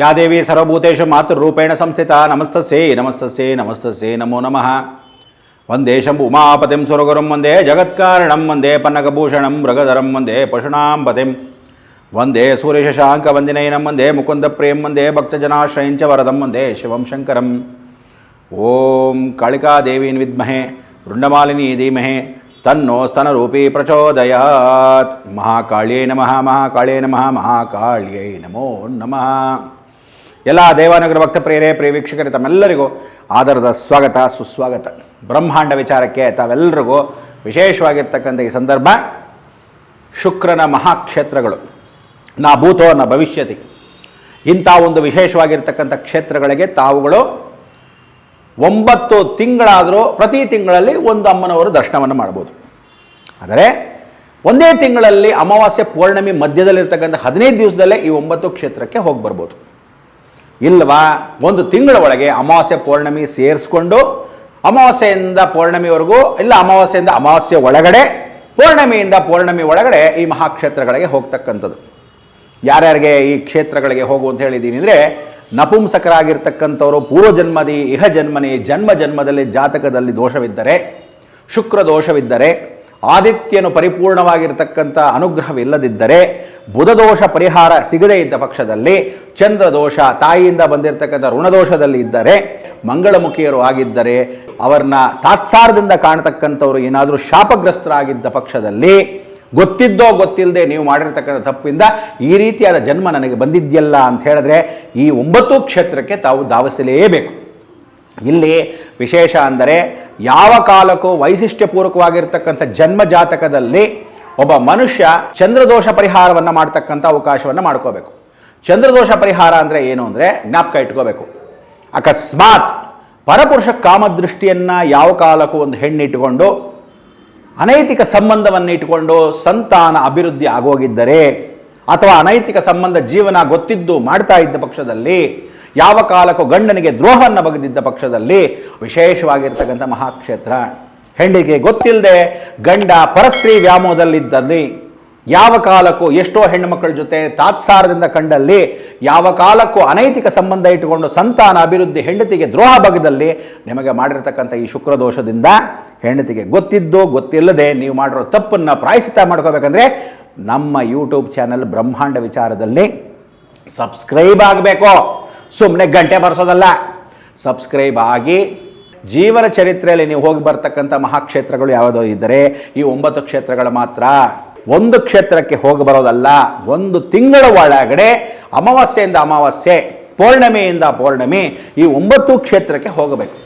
యాదేవి సర్వభూతేషు మాతృరూపేణ సంస్థిత నమస్తే నమస్తే నమస్తే నమో నమ. వందే శంభు ఉమాపతిం సురగురం వందే జగత్కారణం వందే పన్నకభూషణం మృగధరం వందే పశునాం పతిం వందే సూర్యశాంక వందినయనం వందే ముకుంద ప్రేం వందే భక్తజనాశ్రయించ వరదం వందే శివం శంకరం. ఓం కాళికాదేవీన్ విద్మహే వృండమాలిని ధీమహే తన్నోస్తనరూపీ ప్రచోదయాత్. మహాకాళ్యై నమ మహాకాళే నమ మహాకాళ్యై నమో నమ. ಎಲ್ಲ ದೇವಾನಗರ ಭಕ್ತ ಪ್ರಿಯರೇ ಪ್ರಿಯ ವೀಕ್ಷಕರೇ, ತಮ್ಮೆಲ್ಲರಿಗೂ ಆಧಾರದ ಸ್ವಾಗತ, ಸುಸ್ವಾಗತ. ಬ್ರಹ್ಮಾಂಡ ವಿಚಾರಕ್ಕೆ ತಾವೆಲ್ಲರಿಗೂ ವಿಶೇಷವಾಗಿರ್ತಕ್ಕಂಥ ಈ ಸಂದರ್ಭ. ಶುಕ್ರನ ಮಹಾಕ್ಷೇತ್ರಗಳು, ನಾ ಭೂತೋ ನ ಭವಿಷ್ಯತಿ, ಇಂಥ ಒಂದು ವಿಶೇಷವಾಗಿರ್ತಕ್ಕಂಥ ಕ್ಷೇತ್ರಗಳಿಗೆ ತಾವುಗಳು ಒಂಬತ್ತು ತಿಂಗಳಾದರೂ ಪ್ರತಿ ತಿಂಗಳಲ್ಲಿ ಒಂದು ಅಮ್ಮನವರು ದರ್ಶನವನ್ನು ಮಾಡ್ಬೋದು. ಆದರೆ ಒಂದೇ ತಿಂಗಳಲ್ಲಿ ಅಮಾವಾಸ್ಯೆ ಪೌರ್ಣಮಿ ಮಧ್ಯದಲ್ಲಿರ್ತಕ್ಕಂಥ ಹದಿನೈದು ದಿವಸದಲ್ಲೇ ಈ ಒಂಬತ್ತು ಕ್ಷೇತ್ರಕ್ಕೆ ಹೋಗಿ ಬರ್ಬೋದು ಇಲ್ವಾ? ಒಂದು ತಿಂಗಳ ಒಳಗೆ ಅಮಾವಾಸ್ಯೆ ಪೌರ್ಣಮಿ ಸೇರಿಸ್ಕೊಂಡು ಅಮಾವಾಸ್ಯೆಯಿಂದ ಪೌರ್ಣಮಿವರೆಗೂ ಇಲ್ಲ ಅಮಾವಾಸ್ಯೆಯಿಂದ ಅಮಾವಾಸ್ಯೆ ಒಳಗಡೆ, ಪೌರ್ಣಮಿಯಿಂದ ಪೌರ್ಣಮಿ ಒಳಗಡೆ ಈ ಮಹಾಕ್ಷೇತ್ರಗಳಿಗೆ ಹೋಗ್ತಕ್ಕಂಥದ್ದು. ಯಾರ್ಯಾರಿಗೆ ಈ ಕ್ಷೇತ್ರಗಳಿಗೆ ಹೋಗು ಅಂತ ಹೇಳಿದ್ದೀನಿ ಅಂದರೆ ನಪುಂಸಕರಾಗಿರ್ತಕ್ಕಂಥವರು ಪೂರ್ವಜನ್ಮದಿ ಇಹ ಜನ್ಮನಿ, ಜನ್ಮ ಜನ್ಮದಲ್ಲಿ ಜಾತಕದಲ್ಲಿ ದೋಷವಿದ್ದರೆ, ಶುಕ್ರ ದೋಷವಿದ್ದರೆ ಆದಿತ್ಯನು ಪರಿಪೂರ್ಣವಾಗಿರತಕ್ಕಂಥ ಅನುಗ್ರಹವಿಲ್ಲದಿದ್ದರೆ ಬುಧದೋಷ ಪರಿಹಾರ ಸಿಗದೇ ಇದ್ದ ಪಕ್ಷದಲ್ಲಿ ಚಂದ್ರದೋಷ, ತಾಯಿಯಿಂದ ಬಂದಿರತಕ್ಕಂಥ ಋಣದೋಷದಲ್ಲಿ ಇದ್ದರೆ ಮಂಗಳಮುಖಿಯರು ಆಗಿದ್ದರೆ ಅವರನ್ನ ತಾತ್ಸಾರದಿಂದ ಕಾಣತಕ್ಕಂಥವ್ರು ಏನಾದರೂ ಶಾಪಗ್ರಸ್ತರಾಗಿದ್ದ ಪಕ್ಷದಲ್ಲಿ ಗೊತ್ತಿದ್ದೋ ಗೊತ್ತಿಲ್ಲದೆ ನೀವು ಮಾಡಿರ್ತಕ್ಕಂಥ ತಪ್ಪಿಂದ ಈ ರೀತಿಯಾದ ಜನ್ಮ ನನಗೆ ಬಂದಿದ್ಯಲ್ಲ ಅಂತ ಹೇಳಿದ್ರೆ ಈ ಒಂಬತ್ತು ಕ್ಷೇತ್ರಕ್ಕೆ ತಾವು ಧಾವಿಸಲೇಬೇಕು. ಇಲ್ಲಿ ವಿಶೇಷ ಅಂದರೆ ಯಾವ ಕಾಲಕ್ಕೂ ವೈಶಿಷ್ಟ್ಯಪೂರ್ವಕವಾಗಿರ್ತಕ್ಕಂಥ ಜನ್ಮ ಜಾತಕದಲ್ಲಿ ಒಬ್ಬ ಮನುಷ್ಯ ಚಂದ್ರದೋಷ ಪರಿಹಾರವನ್ನು ಮಾಡ್ತಕ್ಕಂಥ ಅವಕಾಶವನ್ನು ಮಾಡ್ಕೋಬೇಕು. ಚಂದ್ರದೋಷ ಪರಿಹಾರ ಅಂದರೆ ಏನು ಅಂದರೆ ಜ್ಞಾಪಕ ಇಟ್ಕೋಬೇಕು. ಅಕಸ್ಮಾತ್ ಪರಪುರುಷ ಕಾಮದೃಷ್ಟಿಯನ್ನು ಯಾವ ಕಾಲಕ್ಕೂ ಒಂದು ಹೆಣ್ಣಿಟ್ಟುಕೊಂಡು ಅನೈತಿಕ ಸಂಬಂಧವನ್ನು ಇಟ್ಟುಕೊಂಡು ಸಂತಾನ ಅಭಿವೃದ್ಧಿ ಆಗೋಗಿದ್ದರೆ ಅಥವಾ ಅನೈತಿಕ ಸಂಬಂಧ ಜೀವನ ಗೊತ್ತಿದ್ದು ಮಾಡ್ತಾ ಇದ್ದ ಪಕ್ಷದಲ್ಲಿ ಯಾವ ಕಾಲಕ್ಕೂ ಗಂಡನಿಗೆ ದ್ರೋಹವನ್ನು ಬಗೆದಿದ್ದ ಪಕ್ಷದಲ್ಲಿ ವಿಶೇಷವಾಗಿರ್ತಕ್ಕಂಥ ಮಹಾಕ್ಷೇತ್ರ. ಹೆಣ್ಣಿಗೆ ಗೊತ್ತಿಲ್ಲದೆ ಗಂಡ ಪರಸ್ತ್ರೀ ವ್ಯಾಮೋಹದಲ್ಲಿದ್ದಲ್ಲಿ ಯಾವ ಕಾಲಕ್ಕೂ ಎಷ್ಟೋ ಹೆಣ್ಣುಮಕ್ಕಳ ಜೊತೆ ತಾತ್ಸಾರದಿಂದ ಕಂಡಲ್ಲಿ ಯಾವ ಕಾಲಕ್ಕೂ ಅನೈತಿಕ ಸಂಬಂಧ ಇಟ್ಟುಕೊಂಡು ಸಂತಾನ ಅಭಿವೃದ್ಧಿ ಹೆಂಡತಿಗೆ ದ್ರೋಹ ಬಗೆದಲ್ಲಿ ನಿಮಗೆ ಮಾಡಿರತಕ್ಕಂಥ ಈ ಶುಕ್ರದೋಷದಿಂದ ಹೆಂಡತಿಗೆ ಗೊತ್ತಿದ್ದು ಗೊತ್ತಿಲ್ಲದೆ ನೀವು ಮಾಡಿರೋ ತಪ್ಪನ್ನು ಪ್ರಾಯಶಿತ ಮಾಡ್ಕೋಬೇಕಂದ್ರೆ ನಮ್ಮ ಯೂಟ್ಯೂಬ್ ಚಾನಲ್ ಬ್ರಹ್ಮಾಂಡ ವಿಚಾರದಲ್ಲಿ ಸಬ್ಸ್ಕ್ರೈಬ್ ಆಗಬೇಕು. ಸುಮ್ಮನೆ ಗಂಟೆ ಬರ್ಸೋದಲ್ಲ. ಸಬ್ಸ್ಕ್ರೈಬ್ ಆಗಿ. ಜೀವನ ಚರಿತ್ರೆಯಲ್ಲಿ ನೀವು ಹೋಗಿ ಬರ್ತಕ್ಕಂಥ ಮಹಾಕ್ಷೇತ್ರಗಳು ಯಾವುದೋ ಇದ್ದರೆ ಈ ಒಂಬತ್ತು ಕ್ಷೇತ್ರಗಳು ಮಾತ್ರ. ಒಂದು ಕ್ಷೇತ್ರಕ್ಕೆ ಹೋಗಿ ಬರೋದಲ್ಲ. ಒಂದು ತಿಂಗಳ ಒಳಗಡೆ ಅಮಾವಾಸ್ಯೆಯಿಂದ ಅಮಾವಾಸ್ಯೆ, ಪೌರ್ಣಮಿಯಿಂದ ಪೌರ್ಣಮಿ ಈ ಒಂಬತ್ತು ಕ್ಷೇತ್ರಕ್ಕೆ ಹೋಗಬೇಕು.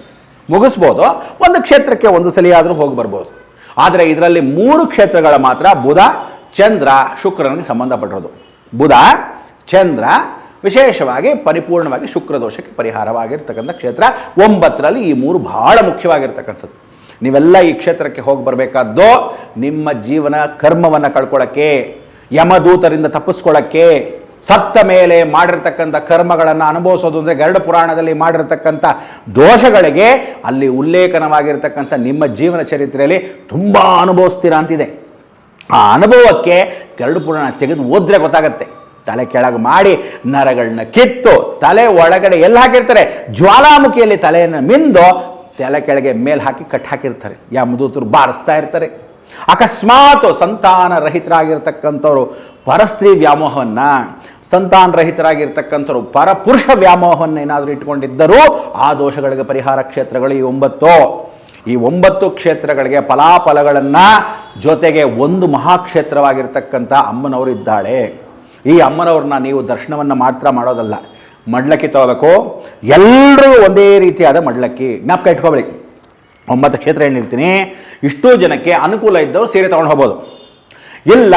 ಮುಗಿಸ್ಬೋದು. ಒಂದು ಕ್ಷೇತ್ರಕ್ಕೆ ಒಂದು ಸಲಿಯಾದರೂ ಹೋಗಿ ಬರ್ಬೋದು. ಆದರೆ ಇದರಲ್ಲಿ ಮೂರು ಕ್ಷೇತ್ರಗಳ ಮಾತ್ರ ಬುಧ, ಚಂದ್ರ, ಶುಕ್ರನಿಗೆ ಸಂಬಂಧಪಟ್ಟಿರೋದು. ಬುಧ, ಚಂದ್ರ ವಿಶೇಷವಾಗಿ ಪರಿಪೂರ್ಣವಾಗಿ ಶುಕ್ರ ದೋಷಕ್ಕೆ ಪರಿಹಾರವಾಗಿರ್ತಕ್ಕಂಥ ಕ್ಷೇತ್ರ ಒಂಬತ್ತರಲ್ಲಿ ಈ ಮೂರು ಬಹಳ ಮುಖ್ಯವಾಗಿರ್ತಕ್ಕಂಥದ್ದು. ನೀವೆಲ್ಲ ಈ ಕ್ಷೇತ್ರಕ್ಕೆ ಹೋಗಿ ಬರಬೇಕಾದ್ದು ನಿಮ್ಮ ಜೀವನ ಕರ್ಮವನ್ನು ಕಳ್ಕೊಳ್ಳೋಕ್ಕೆ, ಯಮದೂತರಿಂದ ತಪ್ಪಿಸ್ಕೊಳ್ಳೋಕ್ಕೆ, ಸತ್ತ ಮೇಲೆ ಮಾಡಿರ್ತಕ್ಕಂಥ ಕರ್ಮಗಳನ್ನು ಅನುಭವಿಸೋದು ಅಂದರೆ ಗರುಡ ಪುರಾಣದಲ್ಲಿ ಮಾಡಿರ್ತಕ್ಕಂಥ ದೋಷಗಳಿಗೆ ಅಲ್ಲಿ ಉಲ್ಲೇಖನವಾಗಿರ್ತಕ್ಕಂಥ ನಿಮ್ಮ ಜೀವನ ಚರಿತ್ರೆಯಲ್ಲಿ ತುಂಬ ಅನುಭವಿಸ್ತೀರಾ ಅಂತಿದೆ. ಆ ಅನುಭವಕ್ಕೆ ಗರುಡ ಪುರಾಣ ತೆಗೆದು ಓದ್ರೆ ಗೊತ್ತಾಗತ್ತೆ. ತಲೆ ಕೆಳಗೆ ಮಾಡಿ ನರಗಳನ್ನ ಕಿತ್ತು ತಲೆ ಒಳಗಡೆ ಎಲ್ಲಿ ಹಾಕಿರ್ತಾರೆ? ಜ್ವಾಲಾಮುಖಿಯಲ್ಲಿ ತಲೆಯನ್ನು ಮಿಂದು ತಲೆ ಕೆಳಗೆ ಮೇಲೆ ಹಾಕಿ ಕಟ್ ಹಾಕಿರ್ತಾರೆ. ಯಮದೂತರು ಬಾರಿಸ್ತಾ ಇರ್ತಾರೆ. ಅಕಸ್ಮಾತ್ ಸಂತಾನ ರಹಿತರಾಗಿರ್ತಕ್ಕಂಥವ್ರು ಪರಸ್ತ್ರೀ ವ್ಯಾಮೋಹವನ್ನು, ಸಂತಾನ ರಹಿತರಾಗಿರ್ತಕ್ಕಂಥವ್ರು ಪರಪುರುಷ ವ್ಯಾಮೋಹವನ್ನು ಏನಾದರೂ ಇಟ್ಕೊಂಡಿದ್ದರೂ ಆ ದೋಷಗಳಿಗೆ ಪರಿಹಾರ ಕ್ಷೇತ್ರಗಳು ಈ ಒಂಬತ್ತು. ಈ ಒಂಬತ್ತು ಕ್ಷೇತ್ರಗಳಿಗೆ ಫಲಾಫಲಗಳನ್ನು ಜೊತೆಗೆ ಒಂದು ಮಹಾಕ್ಷೇತ್ರವಾಗಿರ್ತಕ್ಕಂಥ ಅಮ್ಮನವರು ಇದ್ದಾಳೆ ಈ ಅಮ್ಮನವ್ರನ್ನ ನೀವು ದರ್ಶನವನ್ನು ಮಾತ್ರ ಮಾಡೋದಲ್ಲ. ಮಡ್ಲಕ್ಕಿ ತಗೋಬೇಕು. ಎಲ್ಲರೂ ಒಂದೇ ರೀತಿಯಾದ ಮಡ್ಲಕ್ಕಿ. ಜ್ಞಾಪಕ ಇಟ್ಕೋಬೇಡಿ. ಒಂಬತ್ತು ಕ್ಷೇತ್ರ ಏನಿರ್ತೀನಿ ಇಷ್ಟು ಜನಕ್ಕೆ ಅನುಕೂಲ ಇದ್ದವರು ಸೀರೆ ತೊಗೊಂಡು ಹೋಗ್ಬೋದು. ಇಲ್ಲ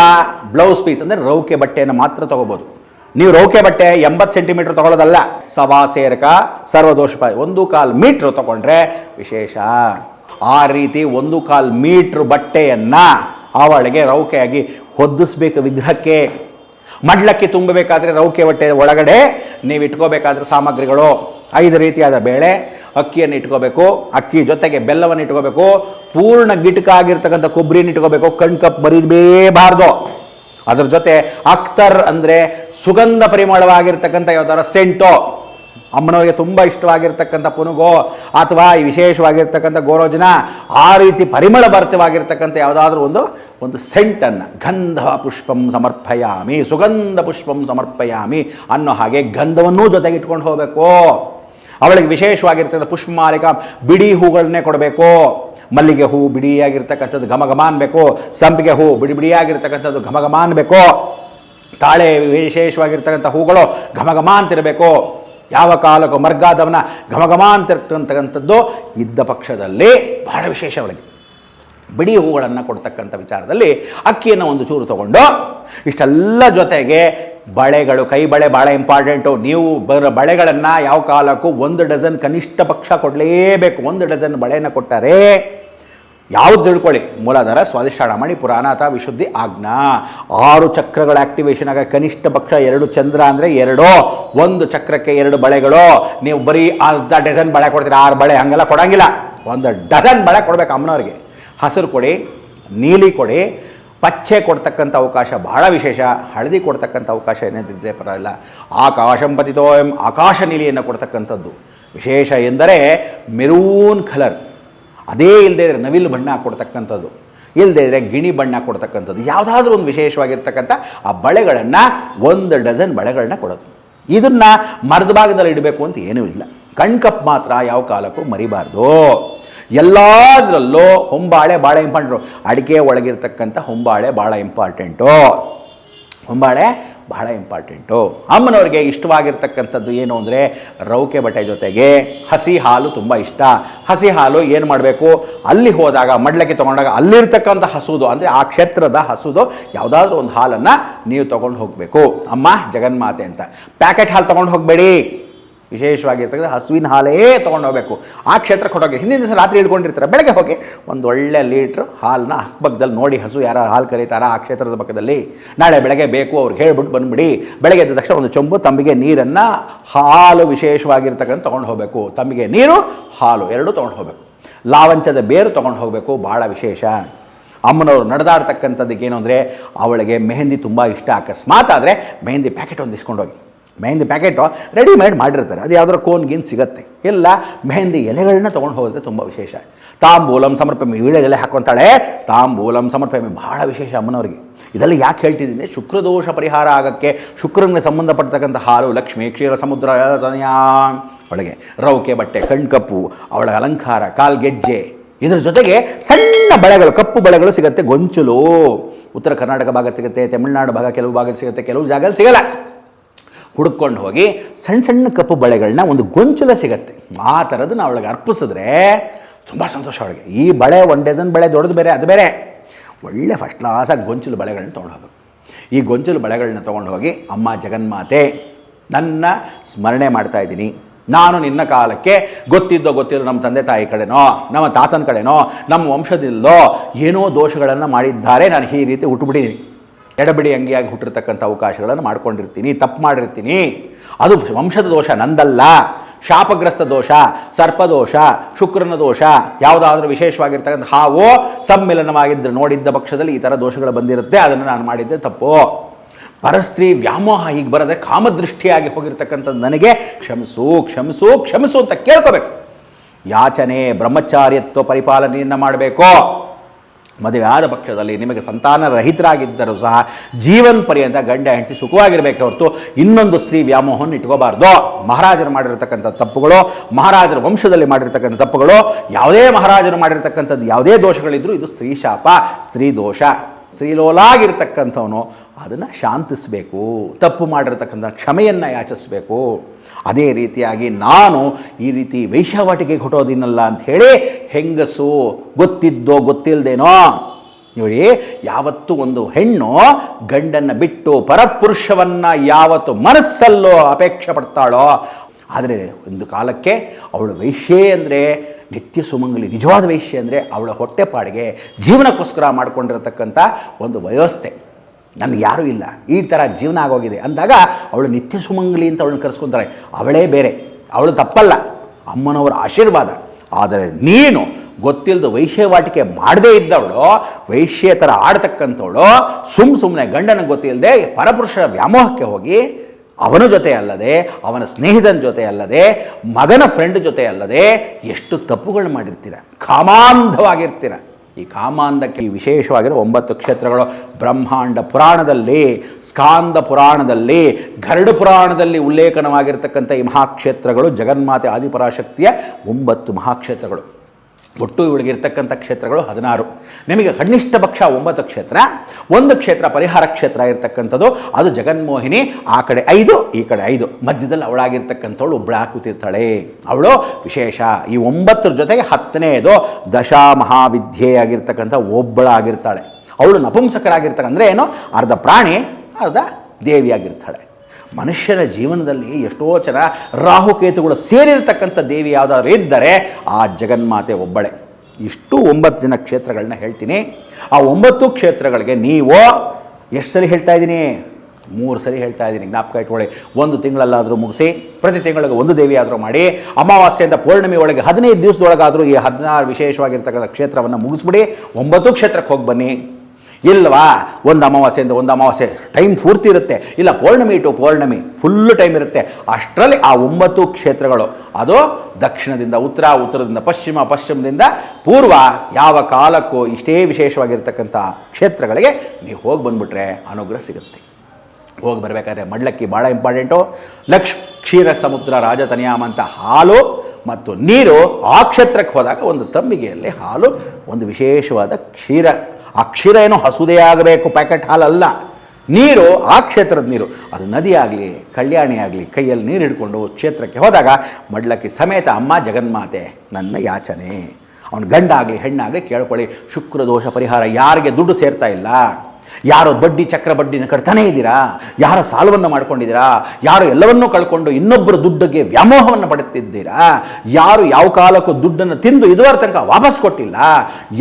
ಬ್ಲೌಸ್ ಪೀಸ್ ಅಂದರೆ ರೌಕೆ ಬಟ್ಟೆಯನ್ನು ಮಾತ್ರ ತೊಗೋಬೋದು. ನೀವು ರೌಕೆ ಬಟ್ಟೆ ಎಂಬತ್ತು ಸೆಂಟಿಮೀಟ್ರ್ ತೊಗೊಳ್ಳೋದಲ್ಲ ಸವಾ ಸೇರಕ ಸರ್ವದೋಷ ಒಂದು ಕಾಲು ಮೀಟ್ರ್ ತೊಗೊಂಡ್ರೆ ವಿಶೇಷ. ಆ ರೀತಿ ಒಂದು ಕಾಲು ಮೀಟ್ರ್ ಬಟ್ಟೆಯನ್ನು ಅವಳಿಗೆ ರೌಕೆಯಾಗಿ ಹೊದ್ದಿಸ್ಬೇಕು ವಿಗ್ರಹಕ್ಕೆ. ಮಡ್ಲಕ್ಕಿ ತುಂಬಬೇಕಾದ್ರೆ ರೌಕೆ ಹೊಟ್ಟೆ ಒಳಗಡೆ, ನೀವು ಇಟ್ಕೋಬೇಕಾದ್ರೆ ಸಾಮಗ್ರಿಗಳು. ಐದು ರೀತಿಯಾದ ಬೇಳೆ, ಅಕ್ಕಿಯನ್ನು ಇಟ್ಕೋಬೇಕು, ಅಕ್ಕಿ ಜೊತೆಗೆ ಬೆಲ್ಲವನ್ನು ಇಟ್ಕೋಬೇಕು, ಪೂರ್ಣ ಗಿಟಕ ಆಗಿರ್ತಕ್ಕಂಥ ಕೊಬ್ಬರಿನ ಇಟ್ಕೋಬೇಕು, ಕಣ್ ಕಪ್ ಮರಿಬೇಬಾರ್ದು ಅದ್ರ ಜೊತೆ ಅಕ್ತರ್ ಅಂದರೆ ಸುಗಂಧ ಪರಿಮಳವಾಗಿರ್ತಕ್ಕಂಥ ಯಾವ್ದಾರ ಸೆಂಟೋ. ಅಮ್ಮನವರಿಗೆ ತುಂಬ ಇಷ್ಟವಾಗಿರ್ತಕ್ಕಂಥ ಪುನುಗೋ ಅಥವಾ ಈ ವಿಶೇಷವಾಗಿರ್ತಕ್ಕಂಥ ಗೋರೋಜನ ಆ ರೀತಿ ಪರಿಮಳ ಭರಿತವಾಗಿರ್ತಕ್ಕಂಥ ಯಾವುದಾದ್ರೂ ಒಂದು ಒಂದು ಸೆಂಟನ್ನು ಗಂಧ ಪುಷ್ಪಂ ಸಮರ್ಪಯಾಮಿ, ಸುಗಂಧ ಪುಷ್ಪಂ ಸಮರ್ಪಯಾಮಿ ಅನ್ನೋ ಹಾಗೆ ಗಂಧವನ್ನೂ ಜೊತೆಗೆ ಇಟ್ಕೊಂಡು ಹೋಗಬೇಕು. ಅವಳಿಗೆ ವಿಶೇಷವಾಗಿರ್ತಕ್ಕಂಥ ಪುಷ್ಪಮಾಲಿಕ ಬಿಡಿ ಹೂಗಳನ್ನೇ ಕೊಡಬೇಕು. ಮಲ್ಲಿಗೆ ಹೂ ಬಿಡಿಯಾಗಿರ್ತಕ್ಕಂಥದ್ದು ಘಮ ಘಮ ಅನ್ಬೇಕು. ಸಂಪಿಗೆ ಹೂ ಬಿಡಿ ಬಿಡಿಯಾಗಿರ್ತಕ್ಕಂಥದ್ದು ಘಮ ಅನ್ಬೇಕು. ತಾಳೆ ವಿಶೇಷವಾಗಿರ್ತಕ್ಕಂಥ ಹೂಗಳು ಘಮ ಘಮ ಅಂತಿರಬೇಕು. ಯಾವ ಕಾಲಕ್ಕೂ ಮರ್ಗಾದವನ ಘಮಘಮ ಘಮ ಅಂತಿರ್ತಕ್ಕಂಥದ್ದು ಇದ್ದ ಪಕ್ಷದಲ್ಲಿ ಬಹಳ ವಿಶೇಷವಾಗಿ ಬಿಡಿ ಹೂಗಳನ್ನು ಕೊಡ್ತಕ್ಕಂಥ ವಿಚಾರದಲ್ಲಿ ಅಕ್ಕಿಯನ್ನು ಒಂದು ಚೂರು ತಗೊಂಡು ಇಷ್ಟೆಲ್ಲ ಜೊತೆಗೆ ಬಳೆಗಳು, ಕೈ ಬಳೆ ಭಾಳ ಇಂಪಾರ್ಟೆಂಟು ನೀವು ಬರೋ ಬಳೆಗಳನ್ನು ಯಾವ ಕಾಲಕ್ಕೂ ಒಂದು ಡಜನ್ ಕನಿಷ್ಠ ಪಕ್ಷ ಕೊಡಲೇಬೇಕು. ಒಂದು ಡಜನ್ ಬಳೆಯನ್ನು ಕೊಟ್ಟರೆ ಯಾವ್ದು ತಿಳ್ಕೊಳ್ಳಿ? ಮೂಲಾಧಾರ ಸ್ವಾದಿಷ್ಠಾನ ಮಣಿ ಪುರಾಣಾಥ ವಿಶುದ್ಧಿ, ಆಜ್ಞಾ. ಆರು ಚಕ್ರಗಳ ಆಕ್ಟಿವೇಶನ್ ಆಗ ಕನಿಷ್ಠ ಪಕ್ಷ ಎರಡು ಚಂದ್ರ ಅಂದರೆ ಎರಡು. ಒಂದು ಚಕ್ರಕ್ಕೆ ಎರಡು ಬಳೆಗಳು. ನೀವು ಬರೀ ಅರ್ಧ ಡಜನ್ ಬಳೆ ಕೊಡ್ತೀರಾ? ಆರು ಬಳೆ ಹಂಗೆಲ್ಲ ಕೊಡಂಗಿಲ್ಲ. ಒಂದು ಡಜನ್ ಬಳೆ ಕೊಡ್ಬೇಕು ಅಮ್ಮನವ್ರಿಗೆ. ಹಸಿರು ಕೊಡಿ, ನೀಲಿ ಕೊಡಿ, ಪಚ್ಚೆ ಕೊಡ್ತಕ್ಕಂಥ ಅವಕಾಶ ಬಹಳ ವಿಶೇಷ. ಹಳದಿ ಕೊಡ್ತಕ್ಕಂಥ ಅವಕಾಶ ಏನಂತಿದ್ರೆ ಪರವಾಗಿಲ್ಲ. ಆಕಾಶಂ ಪತಿತೋ ಆಕಾಶ ನೀಲಿಯನ್ನು ಕೊಡ್ತಕ್ಕಂಥದ್ದು. ವಿಶೇಷ ಎಂದರೆ ಮೆರೂನ್ ಕಲರ್. ಅದೇ ಇಲ್ಲದೆ ಇದ್ದರೆ ನವಿಲು ಬಣ್ಣ ಕೊಡ್ತಕ್ಕಂಥದ್ದು ಇಲ್ಲದೆ ಇದ್ದರೆ ಗಿಣಿ ಬಣ್ಣ ಕೊಡ್ತಕ್ಕಂಥದ್ದು, ಯಾವುದಾದ್ರೂ ಒಂದು ವಿಶೇಷವಾಗಿರ್ತಕ್ಕಂಥ ಆ ಬಳೆಗಳನ್ನು ಒಂದು ಡಜನ್ ಬಳೆಗಳನ್ನ ಕೊಡೋದು. ಇದನ್ನು ಮರದ ಭಾಗದಲ್ಲಿ ಇಡಬೇಕು ಅಂತ ಏನೂ ಇಲ್ಲ. ಕಣ್ಕಪ್ ಮಾತ್ರ ಯಾವ ಕಾಲಕ್ಕೂ ಮರಿಬಾರ್ದು. ಎಲ್ಲದರಲ್ಲೂ ಹೊಂಬಾಳೆ ಭಾಳ ಇಂಪಾರ್ಟೆಂಟು ಅಡಿಕೆ ಒಳಗಿರ್ತಕ್ಕಂಥ ಹೊಂಬಾಳೆ ಭಾಳ ಇಂಪಾರ್ಟೆಂಟು ಹೊಂಬಾಳೆ ಬಹಳ ಇಂಪಾರ್ಟೆಂಟು. ಅಮ್ಮನವ್ರಿಗೆ ಇಷ್ಟವಾಗಿರ್ತಕ್ಕಂಥದ್ದು ಏನು ಅಂದರೆ ರೌಕೆ ಬಟ್ಟೆ ಜೊತೆಗೆ ಹಸಿ ಹಾಲು ತುಂಬ ಇಷ್ಟ. ಹಸಿ ಹಾಲು ಏನು ಮಾಡಬೇಕು? ಅಲ್ಲಿ ಹೋದಾಗ, ಮಡ್ಲಕ್ಕೆ ತೊಗೊಂಡಾಗ ಅಲ್ಲಿರ್ತಕ್ಕಂಥ ಹಸುದು, ಅಂದರೆ ಆ ಕ್ಷೇತ್ರದ ಹಸುದು, ಯಾವುದಾದ್ರೂ ಒಂದು ಹಾಲನ್ನು ನೀವು ತೊಗೊಂಡು ಹೋಗಬೇಕು. ಅಮ್ಮ, ಜಗನ್ಮಾತೆ ಅಂತ. ಪ್ಯಾಕೆಟ್ ಹಾಲು ತೊಗೊಂಡು ಹೋಗಬೇಡಿ. ವಿಶೇಷವಾಗಿರ್ತಕ್ಕಂಥ ಹಸುವಿನ ಹಾಲೇ ತೊಗೊಂಡು ಹೋಗಬೇಕು. ಆ ಕ್ಷೇತ್ರಕ್ಕೆ ಹೊಟ್ಟೋಗಿ ಹಿಂದಿನ ದಿವಸ ರಾತ್ರಿ ಇಟ್ಕೊಂಡಿರ್ತಾರೆ. ಬೆಳಗ್ಗೆ ಹೋಗಿ ಒಂದು ಒಳ್ಳೆ ಲೀಟ್ರ್ ಹಾಲನ್ನ ಅಕ್ಕಪಕ್ಕದಲ್ಲಿ ನೋಡಿ ಹಸು ಯಾರು ಹಾಲು ಕರೀತಾರ ಆ ಕ್ಷೇತ್ರದ ಪಕ್ಕದಲ್ಲಿ. ನಾಳೆ ಬೆಳಗ್ಗೆ ಬೇಕು ಅವ್ರಿಗೆ ಹೇಳ್ಬಿಟ್ಟು ಬಂದುಬಿಡಿ. ಬೆಳಗ್ಗೆ ಎದ್ದ ತಕ್ಷಣ ಒಂದು ಚೊಂಬು, ತಂಬಿಗೆ ನೀರನ್ನು ಹಾಲು ವಿಶೇಷವಾಗಿರ್ತಕ್ಕಂಥ ತೊಗೊಂಡು ಹೋಗಬೇಕು. ತಂಬಿಗೆ ನೀರು, ಹಾಲು ಎರಡೂ ತೊಗೊಂಡು ಹೋಗಬೇಕು. ಲಾವಂಚದ ಬೇರು ತೊಗೊಂಡು ಹೋಗಬೇಕು ಭಾಳ ವಿಶೇಷ. ಅಮ್ಮನವರು ನಡೆದಾಡ್ತಕ್ಕಂಥದ್ದಕ್ಕೇನು ಅಂದರೆ, ಅವಳಿಗೆ ಮೆಹಂದಿ ತುಂಬ ಇಷ್ಟ. ಅಕಸ್ಮಾತ್ ಆದರೆ ಮೆಹಂದಿ ಪ್ಯಾಕೆಟ್ ಒಂದು ಇಸ್ಕೊಂಡೋಗಿ. ಮೆಹಂದಿ ಪ್ಯಾಕೆಟು ರೆಡಿಮೇಡ್ ಮಾಡಿರ್ತಾರೆ. ಅದು ಯಾವುದರ ಗೀನ್ ಸಿಗುತ್ತೆ. ಇಲ್ಲ, ಮೆಹಂದಿ ಎಲೆಗಳನ್ನ ತೊಗೊಂಡು ಹೋದರೆ ತುಂಬ ವಿಶೇಷ. ತಾಂಬೂಲಂ ಸಮರ್ಪಮಿ ವೀಳೆದೆಲೆ ಹಾಕ್ಕೊತಾಳೆ, ತಾಂಬೂಲಂ ಸಮರ್ಪಮಿ ಬಹಳ ವಿಶೇಷ ಅಮ್ಮನವರಿಗೆ. ಇದೆಲ್ಲ ಯಾಕೆ ಹೇಳ್ತಿದ್ದೀನಿ? ಶುಕ್ರದೋಷ ಪರಿಹಾರ ಆಗೋಕ್ಕೆ ಶುಕ್ರನಿಗೆ ಸಂಬಂಧಪಡ್ತಕ್ಕಂಥ ಹಾಲು, ಲಕ್ಷ್ಮಿ, ಕ್ಷೀರ, ಸಮುದ್ರ ಒಳಗೆ ರೌಕೆ, ಬಟ್ಟೆ, ಕಣ್ಕಪ್ಪು, ಅವಳ ಅಲಂಕಾರ ಕಾಲ್ಗೆಜ್ಜೆ ಇದರ ಜೊತೆಗೆ ಸಣ್ಣ ಬಳೆಗಳು, ಕಪ್ಪು ಬಳೆಗಳು ಸಿಗುತ್ತೆ ಗೊಂಚಲು. ಉತ್ತರ ಕರ್ನಾಟಕ ಭಾಗ ಸಿಗುತ್ತೆ, ತಮಿಳುನಾಡು ಭಾಗ, ಕೆಲವು ಭಾಗ ಸಿಗುತ್ತೆ, ಕೆಲವು ಜಾಗದಲ್ಲಿ ಸಿಗಲ್ಲ. ಹುಡ್ಕೊಂಡು ಹೋಗಿ ಸಣ್ಣ ಸಣ್ಣ ಕಪ್ಪು ಬಳೆಗಳನ್ನ ಒಂದು ಗೊಂಚಲ ಸಿಗತ್ತೆ. ಆ ಥರದ್ದು ನಾವು ಅವಳಿಗೆ ಅರ್ಪಿಸಿದ್ರೆ ತುಂಬ ಸಂತೋಷ ಅವಳಿಗೆ. ಈ ಬಳೆ ಒನ್ ಡಜನ್ ಬಳೆ ದೊಡ್ಡದು ಬೇರೆ, ಅದು ಬೇರೆ. ಒಳ್ಳೆ ಫಸ್ಟ್ ಕ್ಲಾಸಾಗಿ ಗೊಂಚಲು ಬಳೆಗಳನ್ನ ತೊಗೊಂಡು ಹೋಗ್ಬೇಕು ಈ ಗೊಂಚಲು ಬಳೆಗಳನ್ನ ತೊಗೊಂಡು ಹೋಗಿ ಅಮ್ಮ ಜಗನ್ಮಾತೆ, ನನ್ನ ಸ್ಮರಣೆ ಮಾಡ್ತಾ ಇದ್ದೀನಿ. ನಾನು ನಿನ್ನ ಕಾಲಕ್ಕೆ ಗೊತ್ತಿದ್ದೋ ಗೊತ್ತಿಲ್ಲೋ ನಮ್ಮ ತಂದೆ ತಾಯಿ ಕಡೆನೋ, ನಮ್ಮ ತಾತನ ಕಡೆನೋ, ನಮ್ಮ ವಂಶದಿಲ್ಲೋ ಏನೋ ದೋಷಗಳನ್ನು ಮಾಡಿದ್ದಾರೆ. ನಾನು ಈ ರೀತಿ ಹುಟ್ಟುಬಿಟ್ಟಿದ್ದೀನಿ ಎಡಬಿಡಿ ಅಂಗಿಯಾಗಿ ಹುಟ್ಟಿರ್ತಕ್ಕಂಥ ಅವಕಾಶಗಳನ್ನು ಮಾಡ್ಕೊಂಡಿರ್ತೀನಿ, ತಪ್ಪು ಮಾಡಿರ್ತೀನಿ. ಅದು ವಂಶದ ದೋಷ, ನಂದಲ್ಲ. ಶಾಪಗ್ರಸ್ತ ದೋಷ ಸರ್ಪದೋಷ ಶುಕ್ರನ ದೋಷ, ಯಾವುದಾದ್ರೂ ವಿಶೇಷವಾಗಿರ್ತಕ್ಕಂಥ ಹಾವು ಸಮ್ಮಿಲನವಾಗಿದ್ದರೆ ನೋಡಿದ್ದ ಪಕ್ಷದಲ್ಲಿ ಈ ಥರ ದೋಷಗಳು ಬಂದಿರುತ್ತೆ, ಅದನ್ನು ನಾನು ಮಾಡಿದ್ದೆ ತಪ್ಪು. ಪರಸ್ತ್ರೀ ವ್ಯಾಮೋಹ ಹೀಗೆ ಬರದೆ ಕಾಮದೃಷ್ಟಿಯಾಗಿ ಹೋಗಿರ್ತಕ್ಕಂಥದ್ದು ನನಗೆ ಕ್ಷಮಿಸು ಕ್ಷಮಿಸು ಕ್ಷಮಿಸು ಅಂತ ಕೇಳ್ಕೋಬೇಕು. ಯಾಚನೆ, ಬ್ರಹ್ಮಚಾರ್ಯತ್ವ ಪರಿಪಾಲನೆಯನ್ನು ಮಾಡಬೇಕು. ಮದುವೆ ಆದ ಪಕ್ಷದಲ್ಲಿ ನಿಮಗೆ ಸಂತಾನ ರಹಿತರಾಗಿದ್ದರೂ ಸಹ ಜೀವನ್ ಪರ್ಯಂತ ಗಂಡ, ಹೆಂಡತಿ ಸುಖವಾಗಿರಬೇಕೆ ಹೊರತು ಇನ್ನೊಂದು ಸ್ತ್ರೀ ವ್ಯಾಮೋಹವನ್ನು ಇಟ್ಕೋಬಾರ್ದು. ಮಹಾರಾಜರು ಮಾಡಿರತಕ್ಕಂಥ ತಪ್ಪುಗಳು, ಮಹಾರಾಜರ ವಂಶದಲ್ಲಿ ಮಾಡಿರ್ತಕ್ಕಂಥ ತಪ್ಪುಗಳು, ಯಾವುದೇ ಮಹಾರಾಜರು ಮಾಡಿರ್ತಕ್ಕಂಥದ್ದು ಯಾವುದೇ ದೋಷಗಳಿದ್ರೂ ಇದು ಸ್ತ್ರೀ ಶಾಪ, ಸ್ತ್ರೀ ದೋಷ. ಸ್ತ್ರೀಲೋಲಾಗಿರ್ತಕ್ಕಂಥವನು ಅದನ್ನು ಶಾಂತಿಸಬೇಕು, ತಪ್ಪು ಮಾಡಿರ್ತಕ್ಕಂಥ ಕ್ಷಮೆಯನ್ನು ಯಾಚಿಸಬೇಕು. ಅದೇ ರೀತಿಯಾಗಿ ನಾನು ಈ ರೀತಿ ವೈಶ್ಯವಾಟಿಕೆ ಕೊಟ್ಟೋದಿನಲ್ಲ ಹೇಳಿ ಹೆಂಗಸು ಗೊತ್ತಿದ್ದೋ ಗೊತ್ತಿಲ್ಲದೇನೋ ನೋಡಿ, ಯಾವತ್ತು ಒಂದು ಹೆಣ್ಣು ಗಂಡನ್ನು ಬಿಟ್ಟು ಪರಪುರುಷವನ್ನು ಯಾವತ್ತು ಮನಸ್ಸಲ್ಲೋ ಅಪೇಕ್ಷೆ ಪಡ್ತಾಳೋ, ಆದರೆ ಒಂದು ಕಾಲಕ್ಕೆ ಅವಳು ವೈಶ್ಯೆ ಅಂದರೆ, ನಿತ್ಯ ಸುಮಂಗಲಿ, ನಿಜವಾದ ವೈಶ್ಯ ಅಂದರೆ ಅವಳ ಹೊಟ್ಟೆಪಾಡಿಗೆ ಜೀವನಕ್ಕೋಸ್ಕರ ಮಾಡಿಕೊಂಡಿರತಕ್ಕಂಥ ಒಂದು ವ್ಯವಸ್ಥೆ. ನನಗೆ ಯಾರೂ ಇಲ್ಲ. ಈ ಥರ ಜೀವನ ಆಗೋಗಿದೆ. ಅಂದಾಗ ಅವಳು ನಿತ್ಯ ಸುಮಂಗಲಿ ಅಂತ ಅವಳನ್ನ ಕರೆಸ್ಕೊತಾಳೆ. ಅವಳೇ ಬೇರೆ. ಅವಳು ತಪ್ಪಲ್ಲ. ಅಮ್ಮನವರ ಆಶೀರ್ವಾದ. ಆದರೆ ನೀನು ಗೊತ್ತಿಲ್ಲದ ವೈಶ್ಯವಾಟಿಕೆ ಮಾಡದೇ ಇದ್ದವಳು, ವೈಶ್ಯ ಥರ ಆಡ್ತಕ್ಕಂಥವಳು, ಸುಮ್ ಸುಮ್ಮನೆ ಗಂಡನ ಗೊತ್ತಿಲ್ಲದೆ ಪರಪುರುಷರ ವ್ಯಾಮೋಹಕ್ಕೆ ಹೋಗಿ ಅವನ ಜೊತೆ ಅಲ್ಲದೆ, ಅವನ ಸ್ನೇಹಿತನ ಜೊತೆ ಅಲ್ಲದೆ, ಮಗನ ಫ್ರೆಂಡ್ ಜೊತೆ ಅಲ್ಲದೆ ಎಷ್ಟು ತಪ್ಪುಗಳು ಮಾಡಿರ್ತೀರ? ಕಾಮಾಂಧವಾಗಿರ್ತೀರ ಈ ಕಾಮಾಂಧಕ್ಕೆ ವಿಶೇಷವಾಗಿರೋ ಒಂಬತ್ತು ಕ್ಷೇತ್ರಗಳು ಬ್ರಹ್ಮಾಂಡ ಪುರಾಣದಲ್ಲಿ, ಸ್ಕಾಂದ ಪುರಾಣದಲ್ಲಿ, ಗರುಡ ಪುರಾಣದಲ್ಲಿ ಉಲ್ಲೇಖನವಾಗಿರ್ತಕ್ಕಂಥ ಈ ಮಹಾಕ್ಷೇತ್ರಗಳು ಜಗನ್ಮಾತೆ ಆದಿಪರಾಶಕ್ತಿಯ ಒಂಬತ್ತು ಮಹಾಕ್ಷೇತ್ರಗಳು. ಒಟ್ಟು ಇವಳಿಗಿರ್ತಕ್ಕಂಥ ಕ್ಷೇತ್ರಗಳು ಹದಿನಾರು. ನಿಮಗೆ ಕನಿಷ್ಠ ಪಕ್ಷ, ಒಂಬತ್ತು ಕ್ಷೇತ್ರ, ಒಂದು ಕ್ಷೇತ್ರ ಪರಿಹಾರ ಕ್ಷೇತ್ರ ಇರ್ತಕ್ಕಂಥದ್ದು, ಅದು ಜಗನ್ಮೋಹಿನಿ, ಆ ಕಡೆ ಐದು, ಈ ಕಡೆ ಐದು. ಮಧ್ಯದಲ್ಲಿ ಅವಳಾಗಿರ್ತಕ್ಕಂಥವಳು ಒಬ್ಬಳ ಕೂತಿರ್ತಾಳೆ. ಅವಳು ವಿಶೇಷ, ಈ ಒಂಬತ್ತರ ಜೊತೆಗೆ ಹತ್ತನೇದು ದಶಾ ಮಹಾವಿದ್ಯೆ ಆಗಿರ್ತಕ್ಕಂಥ ಒಬ್ಬಳಾಗಿರ್ತಾಳೆ ಅವಳು ನಪುಂಸಕರಾಗಿರ್ತಕ್ಕ ಅಂದರೆ ಏನು? ಅರ್ಧ ಪ್ರಾಣಿ, ಅರ್ಧ ದೇವಿಯಾಗಿರ್ತಾಳೆ. ಮನುಷ್ಯನ ಜೀವನದಲ್ಲಿ ಎಷ್ಟೋ ಜನ ರಾಹುಕೇತುಗಳು ಸೇರಿರತಕ್ಕಂಥ ದೇವಿ ಯಾವುದಾದ್ರು ಇದ್ದರೆ ಆ ಜಗನ್ಮಾತೆ ಒಬ್ಬಳೆ. ಇಷ್ಟು ಒಂಬತ್ತು ಜನ ಕ್ಷೇತ್ರಗಳನ್ನ ಹೇಳ್ತೀನಿ. ಆ ಒಂಬತ್ತು ಕ್ಷೇತ್ರಗಳಿಗೆ ನೀವು ಎಷ್ಟು ಸಲ ಹೇಳ್ತಾ ಇದ್ದೀನಿ? ಮೂರು ಸರಿ ಹೇಳ್ತಾ ಇದ್ದೀನಿ. ಜ್ಞಾಪಕ ಇಟ್ಕೊಳ್ಳಿ. ಒಂದು ತಿಂಗಳಲ್ಲಾದರೂ ಮುಗಿಸಿ, ಪ್ರತಿ ತಿಂಗಳಿಗೆ ಒಂದು ದೇವಿ ಆದರೂ ಮಾಡಿ, ಅಮಾವಾಸ್ಯೆಯಿಂದ ಪೌರ್ಣಮಿ ಒಳಗೆ ಹದಿನೈದು ದಿವಸದೊಳಗಾದರೂ ಈ ಹದಿನಾರು ವಿಶೇಷವಾಗಿರ್ತಕ್ಕಂಥ ಕ್ಷೇತ್ರವನ್ನು ಮುಗಿಸ್ಬಿಡಿ. ಒಂಬತ್ತು ಕ್ಷೇತ್ರಕ್ಕೆ ಹೋಗಿ ಬನ್ನಿ. ಇಲ್ವಾ? ಒಂದು ಅಮಾವಾಸ್ಯೆಯಿಂದ ಒಂದು ಅಮಾವಾಸ್ಯೆ. ಟೈಮ್ ಪೂರ್ತಿ ಇರುತ್ತೆ. ಇಲ್ಲ, ಪೌರ್ಣಮಿ ಟು ಪೌರ್ಣಮಿ. ಫುಲ್ಲು ಟೈಮ್ ಇರುತ್ತೆ. ಅಷ್ಟರಲ್ಲಿ ಆ ಒಂಬತ್ತು ಕ್ಷೇತ್ರಗಳು. ಅದು ದಕ್ಷಿಣದಿಂದ ಉತ್ತರ, ಉತ್ತರದಿಂದ ಪಶ್ಚಿಮ, ಪಶ್ಚಿಮದಿಂದ ಪೂರ್ವ, ಯಾವ ಕಾಲಕ್ಕೂ ಇಷ್ಟೇ ವಿಶೇಷವಾಗಿರ್ತಕ್ಕಂಥ ಕ್ಷೇತ್ರಗಳಿಗೆ ನೀವು ಹೋಗಿ ಬಂದುಬಿಟ್ರೆ ಅನುಗ್ರಹ ಸಿಗುತ್ತೆ. ಹೋಗಿ ಬರಬೇಕಾದ್ರೆ ಮಡ್ಲಕ್ಕಿ ಭಾಳ ಇಂಪಾರ್ಟೆಂಟು. ಲಕ್ಷ್ ಕ್ಷೀರ ಸಮುದ್ರ ರಾಜತನಿಯಾಮ ಅಂತ ಹಾಲು ಮತ್ತು ನೀರು ಆ ಕ್ಷೇತ್ರಕ್ಕೆ ಹೋದಾಗ ಒಂದು ತಂಬಿಗೆಯಲ್ಲಿ ಹಾಲು, ಒಂದು ವಿಶೇಷವಾದ ಕ್ಷೀರ ಆ ಕ್ಷೀರ ಏನು ಹಸುದೇ ಆಗಬೇಕು ಪ್ಯಾಕೆಟ್ ಹಾಲಲ್ಲ ನೀರು, ಆ ಕ್ಷೇತ್ರದ ನೀರು. ಅದು ನದಿ ಆಗಲಿ, ಕಲ್ಯಾಣಿ ಆಗಲಿ, ಕೈಯಲ್ಲಿ ನೀರು ಹಿಡ್ಕೊಂಡು ಕ್ಷೇತ್ರಕ್ಕೆ ಹೋದಾಗ ಮಡ್ಲಕ್ಕಿ ಸಮೇತ ಅಮ್ಮ ಜಗನ್ಮಾತೆ, ನನ್ನ ಯಾಚನೆ. ಅವನ ಗಂಡ ಆಗಲಿ ಹೆಣ್ಣಾಗಲಿ ಕೇಳ್ಕೊಳ್ಳಿ ಶುಕ್ರ ದೋಷ ಪರಿಹಾರ ಯಾರಿಗೆ ದುಡ್ಡು ಸೇರ್ತಾ ಇಲ್ಲ? ಯಾರು ಬಡ್ಡಿ ಚಕ್ರ ಬಡ್ಡಿನ ಕಟ್ತಾನೇ ಇದ್ದೀರಾ? ಯಾರೋ ಸಾಲವನ್ನು ಮಾಡ್ಕೊಂಡಿದ್ದೀರಾ? ಯಾರು ಎಲ್ಲವನ್ನೂ ಕಳ್ಕೊಂಡು ಇನ್ನೊಬ್ಬರ ದುಡ್ಡಿಗೆ ವ್ಯಾಮೋಹವನ್ನು ಪಡುತ್ತಿದ್ದೀರಾ ಯಾರು ಯಾವ ಕಾಲಕ್ಕೂ ದುಡ್ಡನ್ನು ತಿಂದು ಇದುವರೆ ತನಕ ವಾಪಸ್ ಕೊಟ್ಟಿಲ್ಲ?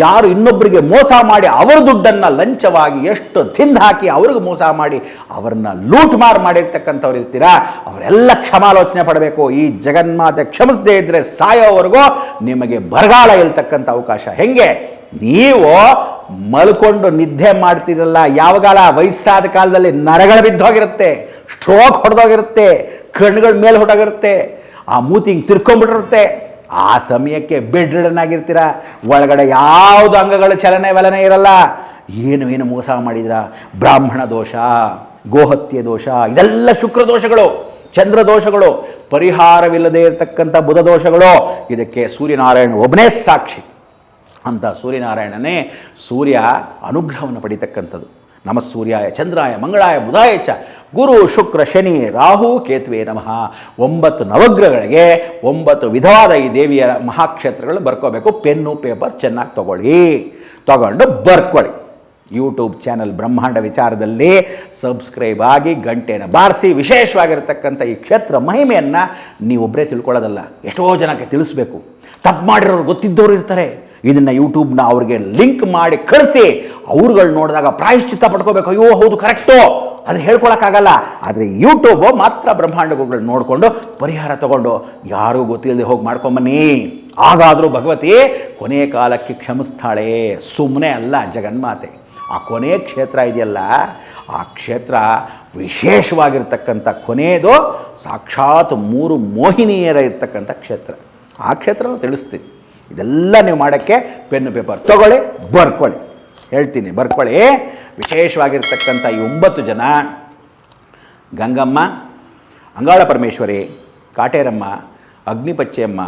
ಯಾರು ಇನ್ನೊಬ್ಬರಿಗೆ ಮೋಸ ಮಾಡಿ ಅವರ ದುಡ್ಡನ್ನು ಲಂಚವಾಗಿ ಎಷ್ಟು ತಿಂದು ಹಾಕಿ ಅವ್ರಿಗೆ ಮೋಸ ಮಾಡಿ ಅವರನ್ನ ಲೂಟ್ ಮಾರ್ ಮಾಡಿರ್ತಕ್ಕಂಥವ್ರು ಇರ್ತೀರಾ? ಅವರೆಲ್ಲ ಕ್ಷಮಾಲೋಚನೆ ಪಡಬೇಕು. ಈ ಜಗನ್ಮಾತೆ ಕ್ಷಮಿಸದೇ ಇದ್ದರೆ ಸಾಯೋವರೆಗೂ ನಿಮಗೆ ಬರಗಾಲ ಇಲ್ತಕ್ಕಂಥ ಅವಕಾಶ. ಹೆಂಗೆ? ನೀವು ಮಲ್ಕೊಂಡು ನಿದ್ದೆ ಮಾಡ್ತಿರಲ್ಲ. ಯಾವಾಗಾಲ ವಯಸ್ಸಾದ ಕಾಲದಲ್ಲಿ ನರಗಳು ಬಿದ್ದೋಗಿರುತ್ತೆ ಸ್ಟ್ರೋಕ್ ಹೊಡೆದೋಗಿರುತ್ತೆ, ಕಣ್ಣುಗಳ ಮೇಲೆ ಹೊಟ್ಟೋಗಿರುತ್ತೆ ಆ ಮೂತಿ ಹಿಂಗೆ ತಿರ್ಕೊಂಡ್ಬಿಟ್ಟಿರುತ್ತೆ ಆ ಸಮಯಕ್ಕೆ ಬೆಡ್ ಆಗಿರ್ತೀರ? ಒಳಗಡೆ ಯಾವುದು ಅಂಗಗಳು ಚಲನೆ ವಲನೆ ಇರಲ್ಲ. ಏನು ಏನು ಮೋಸ ಮಾಡಿದ್ರ? ಬ್ರಾಹ್ಮಣ ದೋಷ, ಗೋಹತ್ಯೆ ದೋಷ, ಇದೆಲ್ಲ ಶುಕ್ರ ದೋಷಗಳು, ಚಂದ್ರ ದೋಷಗಳು, ಪರಿಹಾರವಿಲ್ಲದೆ ಇರತಕ್ಕಂಥ ಬುಧ ದೋಷಗಳು. ಇದಕ್ಕೆ ಸೂರ್ಯನಾರಾಯಣ ಒಬ್ಬನೇ ಸಾಕ್ಷಿ. ಅಂತ ಸೂರ್ಯನಾರಾಯಣನೇ ಸೂರ್ಯ ಅನುಗ್ರಹವನ್ನು ಪಡಿತಕ್ಕಂಥದ್ದು. ನಮ ಸೂರ್ಯಾಯ ಚಂದ್ರಾಯ ಮಂಗಳಾಯ ಬುಧಾಯ ಚ ಗುರು ಶುಕ್ರ ಶನಿ ರಾಹು ಕೇತುವೆ ನಮಃ. ಒಂಬತ್ತು ನವಗ್ರಹಗಳಿಗೆ ಒಂಬತ್ತು ವಿಧವಾದ ಈ ದೇವಿಯ ಮಹಾಕ್ಷೇತ್ರಗಳು ಬರ್ಕೋಬೇಕು. ಪೆನ್ನು, ಪೇಪರ್ ಚೆನ್ನಾಗಿ ತಗೊಳ್ಳಿ. ತಗೊಂಡು ಬರ್ಕೊಳ್ಳಿ. ಯೂಟ್ಯೂಬ್ ಚಾನಲ್ ಬ್ರಹ್ಮಾಂಡ ವಿಚಾರದಲ್ಲಿ ಸಬ್ಸ್ಕ್ರೈಬ್ ಆಗಿ ಗಂಟೆನ ಬಾರಿಸಿ. ವಿಶೇಷವಾಗಿರ್ತಕ್ಕಂಥ ಈ ಕ್ಷೇತ್ರ ಮಹಿಮೆಯನ್ನು ನೀವೊಬ್ಬರೇ ತಿಳ್ಕೊಳ್ಳೋದಲ್ಲ. ಎಷ್ಟೋ ಜನಕ್ಕೆ ತಿಳಿಸ್ಬೇಕು. ತಪ್ಪು ಮಾಡಿರೋರು ಗೊತ್ತಿದ್ದವರು ಇರ್ತಾರೆ. ಇದನ್ನು ಯೂಟ್ಯೂಬ್ನ ಅವ್ರಿಗೆ ಲಿಂಕ್ ಮಾಡಿ ಕಳಿಸಿ. ಅವ್ರುಗಳು ನೋಡಿದಾಗ ಪ್ರಾಯಶ್ಚಿತ್ತ ಪಡ್ಕೋಬೇಕು. ಅಯ್ಯೋ, ಹೌದು ಕರೆಕ್ಟು ಅದು ಹೇಳ್ಕೊಳಕ್ಕಾಗಲ್ಲ. ಆದರೆ ಯೂಟ್ಯೂಬು ಮಾತ್ರ ಬ್ರಹ್ಮಾಂಡಗಳು ನೋಡಿಕೊಂಡು ಪರಿಹಾರ ತಗೊಂಡು ಯಾರೂ ಗೊತ್ತಿಲ್ಲದೆ ಹೋಗಿ ಮಾಡ್ಕೊಂಬನ್ನಿ. ಆಗಾದರೂ ಭಗವತಿ ಕೊನೆಯ ಕಾಲಕ್ಕೆ ಕ್ಷಮಿಸ್ತಾಳೆ. ಸುಮ್ಮನೆ ಅಲ್ಲ, ಜಗನ್ಮಾತೆ. ಆ ಕೊನೆಯ ಕ್ಷೇತ್ರ ಇದೆಯಲ್ಲ, ಆ ಕ್ಷೇತ್ರ ವಿಶೇಷವಾಗಿರ್ತಕ್ಕಂಥ ಕೊನೆಯದು ಸಾಕ್ಷಾತ್ ಮೂರು ಮೋಹಿನಿಯರ ಇರ್ತಕ್ಕಂಥ ಕ್ಷೇತ್ರ. ಆ ಕ್ಷೇತ್ರನ ತಿಳಿಸ್ತೀನಿ. ಇದೆಲ್ಲ ನೀವು ಮಾಡೋಕ್ಕೆ ಪೆನ್ನು, ಪೇಪರ್ ತಗೊಳ್ಳಿ, ಬರ್ಕೊಳ್ಳಿ. ಹೇಳ್ತೀನಿ, ಬರ್ಕೊಳ್ಳಿ. ವಿಶೇಷವಾಗಿರ್ತಕ್ಕಂಥ ಈ ಒಂಬತ್ತು ಜನ, ಗಂಗಮ್ಮ ಅಂಗಾಳ ಪರಮೇಶ್ವರಿ ಕಾಟೇರಮ್ಮ, ಅಗ್ನಿಪಚ್ಚೆಯಮ್ಮ,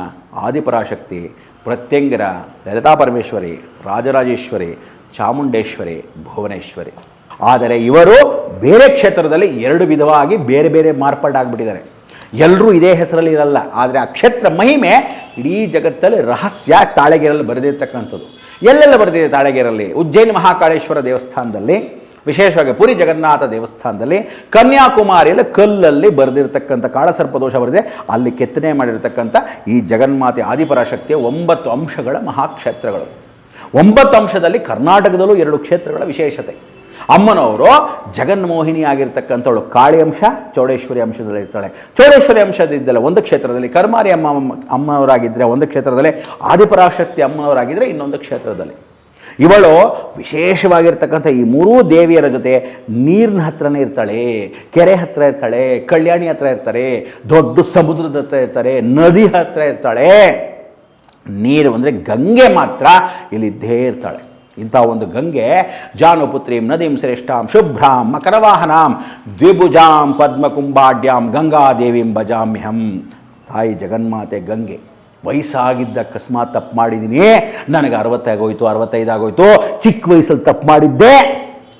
ಆದಿಪರಾಶಕ್ತಿ, ಪ್ರತ್ಯಂಗಿರ ಲಲಿತಾ ಪರಮೇಶ್ವರಿ ರಾಜರಾಜೇಶ್ವರಿ, ಚಾಮುಂಡೇಶ್ವರಿ, ಭುವನೇಶ್ವರಿ. ಆದರೆ ಇವರು ಬೇರೆ ಕ್ಷೇತ್ರದಲ್ಲಿ ಎರಡು ವಿಧವಾಗಿ ಬೇರೆ ಬೇರೆ ಮಾರ್ಪಾಡಾಗ್ಬಿಟ್ಟಿದ್ದಾರೆ. ಎಲ್ಲರೂ ಇದೇ ಹೆಸರಲ್ಲಿ ಇರಲ್ಲ. ಆದರೆ ಆ ಕ್ಷೇತ್ರ ಮಹಿಮೆ ಇಡೀ ಜಗತ್ತಲ್ಲಿ ರಹಸ್ಯ ತಾಳೆಗೆರಲ್ಲಿ ಬರೆದಿರ್ತಕ್ಕಂಥದ್ದು. ಎಲ್ಲೆಲ್ಲ ಬರೆದಿದೆ ತಾಳೆಗೆರಲ್ಲಿ? ಉಜ್ಜಯಿನಿ ಮಹಾಕಾಳೇಶ್ವರ ದೇವಸ್ಥಾನದಲ್ಲಿ, ವಿಶೇಷವಾಗಿ ಪುರಿ ಜಗನ್ನಾಥ ದೇವಸ್ಥಾನದಲ್ಲಿ, ಕನ್ಯಾಕುಮಾರಿಯಲ್ಲಿ ಕಲ್ಲಲ್ಲಿ ಬರೆದಿರ್ತಕ್ಕಂಥ ಕಾಳಸರ್ಪದೋಷ ಬರೆದಿದೆ. ಅಲ್ಲಿ ಕೆತ್ತನೆ ಮಾಡಿರತಕ್ಕಂಥ ಈ ಜಗನ್ಮಾತೆ ಆದಿಪರಾಶಕ್ತಿಯ ಒಂಬತ್ತು ಅಂಶಗಳ ಮಹಾಕ್ಷೇತ್ರಗಳು. ಒಂಬತ್ತು ಅಂಶದಲ್ಲಿ ಕರ್ನಾಟಕದಲ್ಲೂ ಎರಡು ಕ್ಷೇತ್ರಗಳ ವಿಶೇಷತೆ. ಅಮ್ಮನವರು ಜಗನ್ಮೋಹಿನಿ ಆಗಿರ್ತಕ್ಕಂಥವಳು ಕಾಳಿ ಅಂಶ, ಚೌಡೇಶ್ವರಿ ಅಂಶದಲ್ಲಿ ಇರ್ತಾಳೆ. ಚೌಡೇಶ್ವರಿ ಅಂಶದಿದ್ದಲ್ಲ, ಒಂದು ಕ್ಷೇತ್ರದಲ್ಲಿ ಕರ್ಮಾರಿ ಅಮ್ಮ ಅಮ್ಮನವರಾಗಿದ್ದರೆ ಒಂದು ಕ್ಷೇತ್ರದಲ್ಲಿ, ಆದಿಪರಾಶಕ್ತಿ ಅಮ್ಮನವರಾಗಿದ್ದರೆ ಇನ್ನೊಂದು ಕ್ಷೇತ್ರದಲ್ಲಿ. ಇವಳು ವಿಶೇಷವಾಗಿರ್ತಕ್ಕಂಥ ಈ ಮೂರೂ ದೇವಿಯರ ಜೊತೆ ನೀರಿನ ಹತ್ರನೇ ಇರ್ತಾಳೆ, ಕೆರೆ ಹತ್ರ ಇರ್ತಾಳೆ, ಕಲ್ಯಾಣಿ ಹತ್ರ ಇರ್ತಾರೆ, ದೊಡ್ಡ ಸಮುದ್ರದ ಹತ್ರ ಇರ್ತಾರೆ, ನದಿ ಹತ್ರ ಇರ್ತಾಳೆ. ನೀರು ಅಂದರೆ ಗಂಗೆ ಮಾತ್ರ ಇಲ್ಲಿದ್ದೇ ಇರ್ತಾಳೆ. ಇಂಥ ಒಂದು ಗಂಗೆ, ಜಾನುಪುತ್ರೀಂ ನದೀಂ ಶ್ರೇಷ್ಠಾಂ ಶುಭ್ರಾಂ ಮಕರವಾಹನಾಂ ದ್ವಿಭುಜಾಂ ಪದ್ಮಕುಂಭಾಡ್ಯಾಂ ಗಂಗಾದೇವಿಂ ಭಜಾಮ್ಯಹಂ. ತಾಯಿ ಜಗನ್ಮಾತೆ ಗಂಗೆ, ವಯಸ್ಸಾಗಿದ್ದ ಅಕಸ್ಮಾತ್ ತಪ್ಪು ಮಾಡಿದ್ದೀನಿ ನನಗೆ ಅರವತ್ತಾಗೋಯ್ತು, ಅರವತ್ತೈದಾಗೋಯ್ತು, ಚಿಕ್ಕ ವಯಸ್ಸಲ್ಲಿ ತಪ್ಪು ಮಾಡಿದ್ದೆ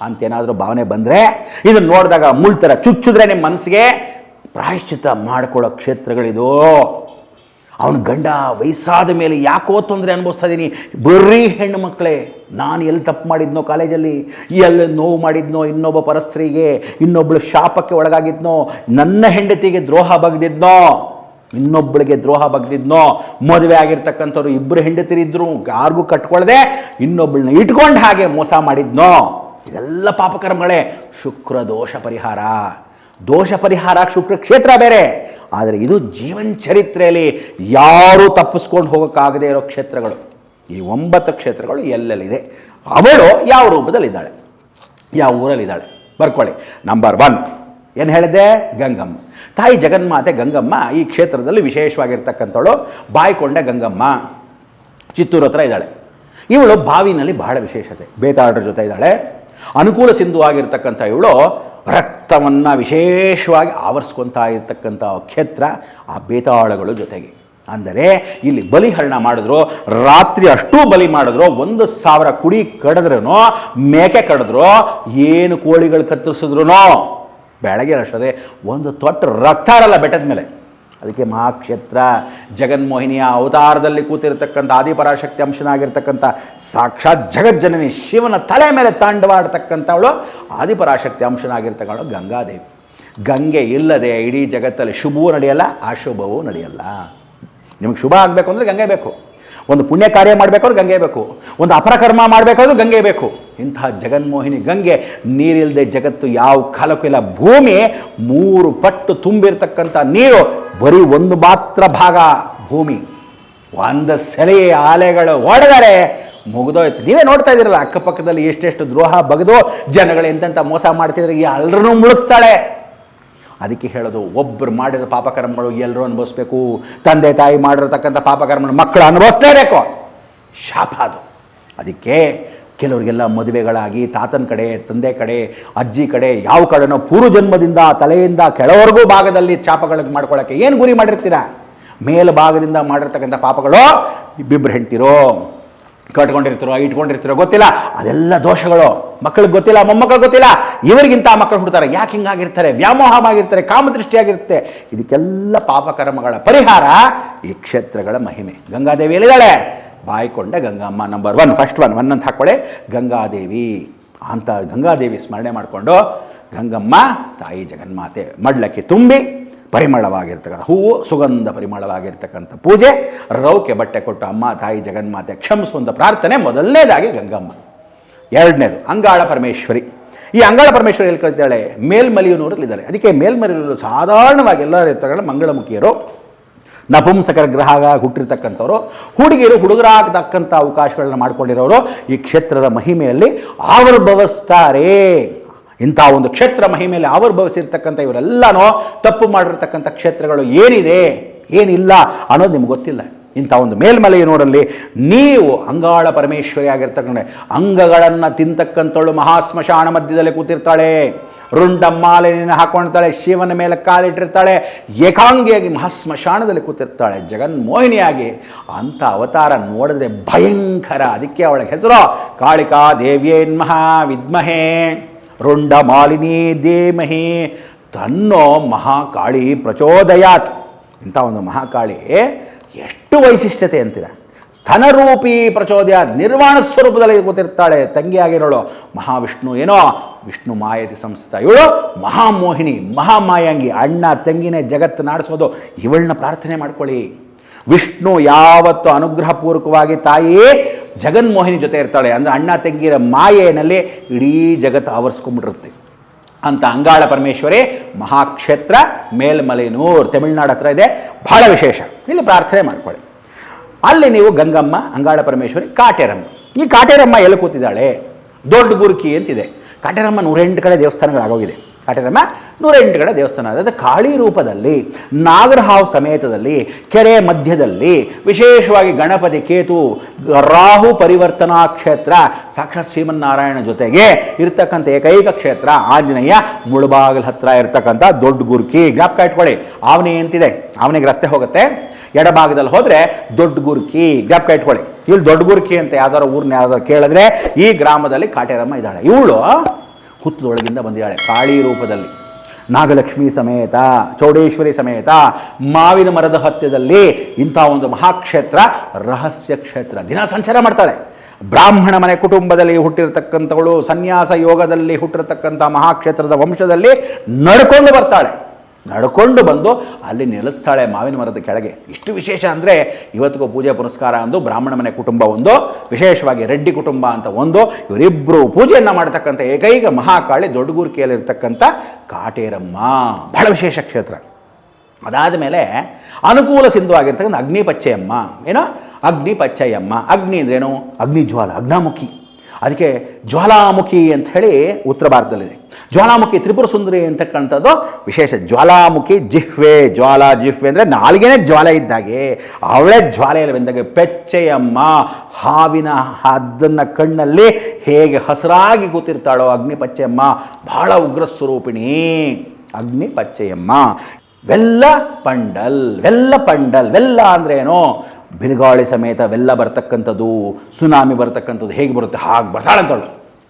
ಅಂತೇನಾದರೂ ಭಾವನೆ ಬಂದರೆ, ಇದನ್ನು ನೋಡಿದಾಗ ಮುಳ್ತರ ಚುಚ್ಚಿದ್ರೆ ನಿಮ್ಮ ಮನಸ್ಸಿಗೆ ಪ್ರಾಯಶ್ಚಿತ ಮಾಡ್ಕೊಳ್ಳೋ ಕ್ಷೇತ್ರಗಳಿದು. ಅವನ ಗಂಡ ವಯಸ್ಸಾದ ಮೇಲೆ ಯಾಕೋ ತೊಂದರೆ ಅನುಭವಿಸ್ತಾ ಇದ್ದೀನಿ. ಬರೀ ಹೆಣ್ಣು ಮಕ್ಕಳೇ, ನಾನು ಎಲ್ಲಿ ತಪ್ಪು ಮಾಡಿದ್ನೋ ಕಾಲೇಜಲ್ಲಿ, ಎಲ್ಲಿ ನೋವು ಮಾಡಿದ್ನೋ, ಇನ್ನೊಬ್ಬ ಪರಸ್ತ್ರೀಗೆ ಇನ್ನೊಬ್ಬಳು ಶಾಪಕ್ಕೆ ಒಳಗಾಗಿದ್ನೋ, ನನ್ನ ಹೆಂಡತಿಗೆ ದ್ರೋಹ ಬಗ್ದಿದ್ನೋ ಇನ್ನೊಬ್ಬಳಿಗೆ ದ್ರೋಹ ಬಗ್ದಿದ್ನೋ, ಮದುವೆ ಆಗಿರ್ತಕ್ಕಂಥವ್ರು ಇಬ್ಬರು ಹೆಂಡತಿರಿದ್ರು, ಯಾರಿಗೂ ಕಟ್ಕೊಳ್ಳದೆ ಇನ್ನೊಬ್ಬಳನ್ನ ಇಟ್ಕೊಂಡು ಹಾಗೆ ಮೋಸ ಮಾಡಿದ್ನೋ. ಇದೆಲ್ಲ ಪಾಪಕರ್ಮಗಳೇ. ಶುಕ್ರ ದೋಷ ಪರಿಹಾರ. ದೋಷ ಪರಿಹಾರ ಶುಕ್ರ ಕ್ಷೇತ್ರ ಬೇರೆ. ಆದರೆ ಇದು ಜೀವನ ಚರಿತ್ರೆಯಲ್ಲಿ ಯಾರೂ ತಪ್ಪಿಸ್ಕೊಂಡು ಹೋಗೋಕ್ಕಾಗದೇ ಇರೋ ಕ್ಷೇತ್ರಗಳು. ಈ ಒಂಬತ್ತು ಕ್ಷೇತ್ರಗಳು ಎಲ್ಲೆಲ್ಲಿದೆ? ಅವಳು ಯಾವ ರೂಪದಲ್ಲಿದ್ದಾಳೆ? ಯಾವ ಊರಲ್ಲಿದ್ದಾಳೆ? ಬರ್ಕೊಳ್ಳಿ. ನಂಬರ್ ಒನ್ ಏನು ಹೇಳಿದೆ ಗಂಗಮ್ಮ. ತಾಯಿ ಜಗನ್ಮಾತೆ ಗಂಗಮ್ಮ ಈ ಕ್ಷೇತ್ರದಲ್ಲಿ ವಿಶೇಷವಾಗಿರ್ತಕ್ಕಂಥವಳು. ಬಾಯ್ಕೊಂಡೆ ಗಂಗಮ್ಮ. ಚಿತ್ತೂರು ಹತ್ರ ಇದ್ದಾಳೆ. ಇವಳು ಬಾವಿನಲ್ಲಿ ಬಹಳ ವಿಶೇಷತೆ. ಬೇತಾಡ್ರ ಜೊತೆ ಇದ್ದಾಳೆ. ಅನುಕೂಲ ಸಿಂಧು ಆಗಿರ್ತಕ್ಕಂಥ ಇವಳು ರಕ್ತವನ್ನು ವಿಶೇಷವಾಗಿ ಆವರಿಸ್ಕೊತಾ ಇರತಕ್ಕಂಥ ಕ್ಷೇತ್ರ ಆ ಬೇತಾಳಗಳು ಜೊತೆಗೆ. ಅಂದರೆ ಇಲ್ಲಿ ಬಲಿಹರಣ ಮಾಡಿದ್ರು, ರಾತ್ರಿ ಅಷ್ಟೂ ಬಲಿ ಮಾಡಿದ್ರು, ಒಂದು ಸಾವಿರ ಕುಡಿ ಕಡಿದ್ರೂ ಮೇಕೆ ಕಡಿದ್ರು, ಏನು ಕೋಳಿಗಳು ಕತ್ತರಿಸಿದ್ರು ಬೆಳಗ್ಗೆ ಅಷ್ಟದೆ ಒಂದು ತೊಟ್ಟು ರಕ್ತ ಇರಲ್ಲ ಬೆಟ್ಟದ ಮೇಲೆ. ಅದಕ್ಕೆ ಮಹಾಕ್ಷೇತ್ರ, ಜಗನ್ಮೋಹಿನಿಯ ಅವತಾರದಲ್ಲಿ ಕೂತಿರ್ತಕ್ಕಂಥ ಆದಿಪರಾಶಕ್ತಿ ಅಂಶನಾಗಿರ್ತಕ್ಕಂಥ ಸಾಕ್ಷಾತ್ ಜಗಜ್ಜನನಿ ಶಿವನ ತಲೆ ಮೇಲೆ ತಾಂಡವಾಡ್ತಕ್ಕಂಥವಳು ಆದಿಪರಾಶಕ್ತಿ ಅಂಶನಾಗಿರ್ತಕ್ಕಂಥವಳು ಗಂಗಾದೇವಿ. ಗಂಗೆ ಇಲ್ಲದೆ ಇಡೀ ಜಗತ್ತಲ್ಲಿ ಶುಭವೂ ನಡೆಯಲ್ಲ, ಅಶುಭವೂ ನಡೆಯಲ್ಲ. ನಿಮಗೆ ಶುಭ ಆಗಬೇಕು ಅಂದರೆ ಗಂಗೆ ಬೇಕು. ಒಂದು ಪುಣ್ಯ ಕಾರ್ಯ ಮಾಡಬೇಕಾದ್ರೂ ಗಂಗೆ ಬೇಕು. ಒಂದು ಅಪರಕರ್ಮ ಮಾಡಬೇಕಾದ್ರೂ ಗಂಗೆ ಬೇಕು. ಇಂತಹ ಜಗನ್ಮೋಹಿನಿ ಗಂಗೆ ನೀರಿಲ್ಲದೆ ಜಗತ್ತು ಯಾವ ಕಾಲಕ್ಕೂ ಇಲ್ಲ. ಭೂಮಿ ಮೂರು ಪಟ್ಟು ತುಂಬಿರ್ತಕ್ಕಂಥ ನೀರು, ಬರೀ ಒಂದು ಮಾತ್ರ ಭಾಗ ಭೂಮಿ. ಒಂದು ಸೆಲೆ ಆಲೆಗಳು ಹೊಡೆದರೆ ಮುಗಿದೋಯ್ತು. ನೀವೇ ನೋಡ್ತಾ ಇದ್ದೀರಲ್ಲ, ಅಕ್ಕಪಕ್ಕದಲ್ಲಿ ಎಷ್ಟೆಷ್ಟು ದ್ರೋಹ, ಬಗೆದು ಜನಗಳು ಎಂತೆಂಥ ಮೋಸ ಮಾಡ್ತಿದ್ರೆ ಎಲ್ಲರನ್ನೂ ಮುಳುಗಿಸ್ತಾಳೆ. ಅದಕ್ಕೆ ಹೇಳೋದು ಒಬ್ಬರು ಮಾಡಿದ ಪಾಪಕರ್ಮಗಳು ಎಲ್ಲರೂ ಅನುಭವಿಸ್ಬೇಕು. ತಂದೆ, ತಾಯಿ ಮಾಡಿರತಕ್ಕಂಥ ಪಾಪಕರ್ಮಗಳು ಮಕ್ಕಳು ಅನುಭವಿಸ್ಲೇಬೇಕು. ಶಾಪ ಅದು ಅದಕ್ಕೆ ಕೆಲವರಿಗೆಲ್ಲ ಮದುವೆಗಳಾಗಿ, ತಾತನ ಕಡೆ, ತಂದೆ ಕಡೆ, ಅಜ್ಜಿ ಕಡೆ, ಯಾವ ಕಡೆನೋ ಪೂರ್ವ ಜನ್ಮದಿಂದ ತಲೆಯಿಂದ ಕೆಳವರೆಗೂ ಭಾಗದಲ್ಲಿ ಚಾಪಗಳಿಗೆ ಮಾಡ್ಕೊಳ್ಳೋಕ್ಕೆ ಏನು ಗುರಿ ಮಾಡಿರ್ತೀರ? ಮೇಲ್ಭಾಗದಿಂದ ಮಾಡಿರ್ತಕ್ಕಂಥ ಪಾಪಗಳು ಇಬ್ಬಿಬ್ಬರು ಹೆಂಡ್ತಿರೋ. ಕಟ್ಕೊಂಡಿರ್ತಿರೋ ಇಟ್ಕೊಂಡಿರ್ತಿರೋ, ಗೊತ್ತಿಲ್ಲ. ಅದೆಲ್ಲ ದೋಷಗಳು. ಮಕ್ಕಳಿಗೆ ಗೊತ್ತಿಲ್ಲ ಮೊಮ್ಮಕ್ಕಳಿಗೆ ಗೊತ್ತಿಲ್ಲ. ಇವರಿಗಿಂತ ಮಕ್ಕಳು ಹುಡ್ತಾರೆ. ಯಾಕೆ ಹಿಂಗಾಗಿರ್ತಾರೆ? ವ್ಯಾಮೋಹವಾಗಿರ್ತಾರೆ, ಕಾಮದೃಷ್ಟಿಯಾಗಿರುತ್ತೆ. ಇದಕ್ಕೆಲ್ಲ ಪಾಪಕರ್ಮಗಳ ಪರಿಹಾರ ಈ ಕ್ಷೇತ್ರಗಳ ಮಹಿಮೆ. ಗಂಗಾದೇವಿ ಎಲ್ಲಿದ್ದಾಳೆ ಬಾಯ್ಕೊಂಡ Gangamma number one first one one ಅಂತ ಹಾಕ್ಕೊಳ್ಳಿ ಗಂಗಾದೇವಿ ಅಂತ ಗಂಗಾದೇವಿ ಸ್ಮರಣೆ ಮಾಡಿಕೊಂಡು, ಗಂಗಮ್ಮ, ತಾಯಿ ಜಗನ್ಮಾತೆ, ಮಡ್ಲಕ್ಕೆ ತುಂಬಿ ಪರಿಮಳವಾಗಿರ್ತಕ್ಕಂಥ, ಹೂವು ಸುಗಂಧ ಪರಿಮಳವಾಗಿರ್ತಕ್ಕಂಥ ಪೂಜೆ, ರೌಕೆ ಬಟ್ಟೆ ಕೊಟ್ಟು ಅಮ್ಮ, ತಾಯಿ, ಜಗನ್ಮಾತೆ ಕ್ಷಮಿಸುವಂಥ ಪ್ರಾರ್ಥನೆ ಮೊದಲನೇದಾಗಿ ಗಂಗಮ್ಮ. ಎರಡನೇದು, ಅಂಗಾಳ ಪರಮೇಶ್ವರಿ. ಈ ಅಂಗಾಳ ಪರಮೇಶ್ವರಿ ಎಲ್ಲಿ ಕಳಿತಾಳೆ ಮೇಲ್ಮಲಿಯನೂರಲ್ಲಿದ್ದಾರೆ ಅದಕ್ಕೆ ಮೇಲ್ಮಲಿಯನೂರು ಸಾಧಾರಣವಾಗಿ ಎಲ್ಲ ಇರ್ತಾರೆ ಮಂಗಳಮುಖಿಯರು. ನಪುಂಸಕರ ಗ್ರಹ ಹುಟ್ಟಿರ್ತಕ್ಕಂಥವ್ರು, ಹುಡುಗಿಯರು, ಹುಡುಗರಾಗತಕ್ಕಂಥ ಅವಕಾಶಗಳನ್ನ ಮಾಡಿಕೊಂಡಿರೋರು ಈ ಕ್ಷೇತ್ರದ ಮಹಿಮೆಯಲ್ಲಿ ಆವಿರ್ಭವಿಸ್ತಾರೆ. ಇಂಥ ಒಂದು ಕ್ಷೇತ್ರ ಮಹಿಮೆಯಲ್ಲಿ ಆವಿರ್ಭವಿಸಿರ್ತಕ್ಕಂಥ ಇವರೆಲ್ಲನೂ ತಪ್ಪು ಮಾಡಿರ್ತಕ್ಕಂಥ ಕ್ಷೇತ್ರಗಳು ಏನಿದೆ? ಏನಿಲ್ಲ ಅನ್ನೋದು ನಿಮ್ಗೆ ಗೊತ್ತಿಲ್ಲ. ಇಂಥ ಒಂದು ಮೇಲ್ಮಲೆಯ ನೋಡಲ್ಲಿ ನೀವು ಅಂಗಾಳ ಪರಮೇಶ್ವರಿ ಆಗಿರ್ತಕ್ಕಂಥ ಅಂಗಗಳನ್ನು ತಿಂತಕ್ಕಂಥಳು ಮಹಾಸ್ಮಶಾನ ಮಧ್ಯದಲ್ಲಿ ಕೂತಿರ್ತಾಳೆ. ರುಂಡ ಮಾಲಿನ ಹಾಕೊಳ್ತಾಳೆ ಶಿವನ ಮೇಲೆ ಕಾಲಿಟ್ಟಿರ್ತಾಳೆ, ಏಕಾಂಗಿಯಾಗಿ ಮಹಾಸ್ಮಶಾನದಲ್ಲಿ ಕೂತಿರ್ತಾಳೆ. ಜಗನ್ಮೋಹಿನಿಯಾಗಿ ಅಂಥ ಅವತಾರ ನೋಡಿದ್ರೆ ಭಯಂಕರ. ಅದಕ್ಕೆ ಅವಳ ಹೆಸರು ಕಾಳಿಕಾ ದೇವ್ಯೇನ್ಮಹ ವಿದ್ಮಹೇ. ರುಂಡ ಮಾಲಿನಿ ಧೀಮಹಿ ತನ್ನೋ ಮಹಾಕಾಳಿ ಪ್ರಚೋದಯಾತ್. ಇಂಥ ಒಂದು ಮಹಾಕಾಳಿ ಎಷ್ಟು ವೈಶಿಷ್ಟ್ಯತೆ ಅಂತೀರ? ಸ್ತನರೂಪಿ ಪ್ರಚೋದಯ, ನಿರ್ವಾಣ ಸ್ವರೂಪದಲ್ಲಿ ಗೊತ್ತಿರ್ತಾಳೆ ತಂಗಿಯಾಗಿರೋಳು, ಮಹಾವಿಷ್ಣು ಏನೋ, ವಿಷ್ಣು ಮಾಯತಿ ಸಂಸ್ಥಿತ ಇವಳು ಮಹಾಮೋಹಿನಿ, ಮಹಾಮಾಯಾಂಗಿ, ಅಣ್ಣ ತಂಗಿನೇ ಜಗತ್ತು ನಾಡಿಸೋದು, ಇವಳನ್ನ ಪ್ರಾರ್ಥನೆ ಮಾಡ್ಕೊಳ್ಳಿ. ವಿಷ್ಣು ಯಾವತ್ತು ಅನುಗ್ರಹಪೂರ್ವಕವಾಗಿ ತಾಯಿ ಜಗನ್ಮೋಹಿನಿ ಜೊತೆ ಇರ್ತಾಳೆ ಅಂದರೆ ಅಣ್ಣ ತಂಗಿರ ಮಾಯೆಯಲ್ಲೇ ಇಡೀ ಜಗತ್ತು ಆವರಿಸ್ಕೊಂಡ್ಬಿಟ್ಟಿರುತ್ತೆ. ಅಂತ ಅಂಗಾಳ ಪರಮೇಶ್ವರಿ, ಮಹಾಕ್ಷೇತ್ರ ಮೇಲ್ಮಲೆನೂರು ತಮಿಳ್ನಾಡು ಹತ್ರ ಇದೆ. ಬಹಳ ವಿಶೇಷ. ಇಲ್ಲಿ ಪ್ರಾರ್ಥನೆ ಮಾಡ್ಕೊಳ್ಳಿ. ಅಲ್ಲಿ ನೀವು ಗಂಗಮ್ಮ, ಅಂಗಾಳ ಪರಮೇಶ್ವರಿ, ಕಾಟೇರಮ್ಮ. ಈ ಕಾಟೇರಮ್ಮ ಎಲ್ಲಿ ಕೂತಿದ್ದಾಳೆ? ದೊಡ್ಡ ಗುರುಕಿ ಅಂತಿದೆ. ಕಾಟೇರಮ್ಮ ನೂರೆಂಟು ಕಡೆ ದೇವಸ್ಥಾನಗಳಾಗೋಗಿದೆ. ಕಾಟೇರಮ್ಮ ನೂರೆಂಟು ಕಡೆ ದೇವಸ್ಥಾನ ಅದು ಕಾಳಿ ರೂಪದಲ್ಲಿ, ನಾಗರಹಾವ್ ಸಮೇತದಲ್ಲಿ, ಕೆರೆ ಮಧ್ಯದಲ್ಲಿ, ವಿಶೇಷವಾಗಿ ಗಣಪತಿ ಕೇತು, ರಾಹು ಪರಿವರ್ತನಾ ಕ್ಷೇತ್ರ, ಸಾಕ್ಷಾತ್ ಶ್ರೀಮನ್ನಾರಾಯಣ ಜೊತೆಗೆ ಇರ್ತಕ್ಕಂಥ ಏಕೈಕ ಕ್ಷೇತ್ರ, ಆಂಜನೇಯ ಮುಳುಬಾಗಲ ಹತ್ರ ಇರ್ತಕ್ಕಂಥ ದೊಡ್ಡ ಗುರುಕಿ. ಜ್ಞಾಪಕ ಇಟ್ಕೊಳ್ಳಿ, ಆವನಿ ಅಂತಿದೆ ಆವನಿಗೆ ರಸ್ತೆ ಹೋಗುತ್ತೆ. ಎಡಭಾಗದಲ್ಲಿ ಹೋದರೆ ದೊಡ್ಡ ಗುರುಕಿ. ಜ್ಞಾಪಕ ಇಟ್ಕೊಳ್ಳಿ, ಇಲ್ಲಿ ದೊಡ್ಡ ಗುರುಕಿ ಅಂತ ಯಾವ್ದಾರು ಊರ್ನ ಯಾವ್ದಾರು ಕೇಳಿದ್ರೆ ಈ ಗ್ರಾಮದಲ್ಲಿ ಕಾಟೇರಮ್ಮ ಇದ್ದಾಳೆ. ಇವಳು ಹುತ್ತದೊಳಗಿಂದ ಬಂದಿದ್ದಾಳೆ ಕಾಳಿ ರೂಪದಲ್ಲಿ. ನಾಗಲಕ್ಷ್ಮಿ ಸಮೇತ, ಚೌಡೇಶ್ವರಿ ಸಮೇತ, ಮಾವಿನ ಮರದ ಹತ್ತಿರದಲ್ಲಿ ಇಂಥ ಒಂದು ಮಹಾಕ್ಷೇತ್ರ, ರಹಸ್ಯ ಕ್ಷೇತ್ರ. ದಿನ ಸಂಚಾರ ಮಾಡ್ತಾಳೆ. ಬ್ರಾಹ್ಮಣ ಮನೆ ಕುಟುಂಬದಲ್ಲಿ ಹುಟ್ಟಿರತಕ್ಕಂಥವಳು, ಸನ್ಯಾಸ ಯೋಗದಲ್ಲಿ ಹುಟ್ಟಿರತಕ್ಕಂಥ ಮಹಾಕ್ಷೇತ್ರದ ವಂಶದಲ್ಲಿ ನಡ್ಕೊಂಡು ಬರ್ತಾಳೆ. ನಡ್ಕೊಂಡು ಬಂದು ಅಲ್ಲಿ ನೆಲೆಸ್ತಾಳೆ ಮಾವಿನ ಮರದ ಕೆಳಗೆ. ಇಷ್ಟು ವಿಶೇಷ ಅಂದರೆ ಇವತ್ತಿಗೂ ಪೂಜೆ ಪುನಸ್ಕಾರ ಅಂದು ಬ್ರಾಹ್ಮಣ ಮನೆ ಕುಟುಂಬ ಒಂದು, ವಿಶೇಷವಾಗಿ ರೆಡ್ಡಿ ಕುಟುಂಬ ಅಂತ ಒಂದು ಇವರಿಬ್ಬರು ಪೂಜೆಯನ್ನು ಮಾಡ್ತಕ್ಕಂಥ ಏಕೈಕ ಮಹಾಕಾಳಿ ದೊಡ್ಡಗೂರ್ಕೆಯಲ್ಲಿರ್ತಕ್ಕಂಥ ಕಾಟೇರಮ್ಮ. ಬಹಳ ವಿಶೇಷ ಕ್ಷೇತ್ರ. ಅದಾದ ಮೇಲೆ ಅನುಕೂಲ ಸಿಂಧು ಆಗಿರ್ತಕ್ಕಂಥ ಅಗ್ನಿಪಚ್ಚಯಮ್ಮ. ಏನೋ? ಅಗ್ನಿಪಚ್ಚಯ್ಯಮ್ಮ ಅಗ್ನಿ ಅಂದ್ರೇನು? ಅಗ್ನಿ ಜ್ವಾಲ ಅಗ್ನಾಮುಖಿ. ಅದಕ್ಕೆ ಜ್ವಾಲಾಮುಖಿ ಅಂತ ಹೇಳಿ ಉತ್ತರ ಭಾರತದಲ್ಲಿದೆ. ಜ್ವಾಲಾಮುಖಿ ತ್ರಿಪುರ ಸುಂದರಿ ಅಂತಕ್ಕಂಥದ್ದು ವಿಶೇಷ ಜ್ವಾಲಾಮುಖಿ ಜಿಹ್ವೆ, ಜ್ವಾಲ ಜಿಹ್ವೆ ಅಂದರೆ ನಾಲ್ಗೆನೇ ಜ್ವಾಲೆ ಇದ್ದಾಗೆ ಅವಳೇ ಜ್ವಾಲೆಯಲ್ಲಿ ಬಂದಾಗ ಪೆಚ್ಚೆಯಮ್ಮ ಹಾವಿನ ಹದ್ದನ್ನು ಕಣ್ಣಲ್ಲಿ ಹೇಗೆ ಹಸರಾಗಿ ಕೂತಿರ್ತಾಳೋ ಅಗ್ನಿ ಪಚ್ಚೆಯಮ್ಮ, ಬಹಳ ಉಗ್ರ ಸ್ವರೂಪಿಣಿ ಅಗ್ನಿ ಪಚ್ಚೆಯಮ್ಮ. ವೆಲ್ಲ ಪಂಡಲ್ ವೆಲ್ಲ ಪಂಡಲ್, ವೆಲ್ಲ ಅಂದ್ರೇನು ಬಿರುಗಾಳಿ ಸಮೇತ ವೆಲ್ಲ ಬರ್ತಕ್ಕಂಥದ್ದು, ಸುನಾಮಿ ಬರ್ತಕ್ಕಂಥದ್ದು ಹೇಗೆ ಬರುತ್ತೆ? ಹಾಗೆ ಬರ್ತಾಳಂತಳು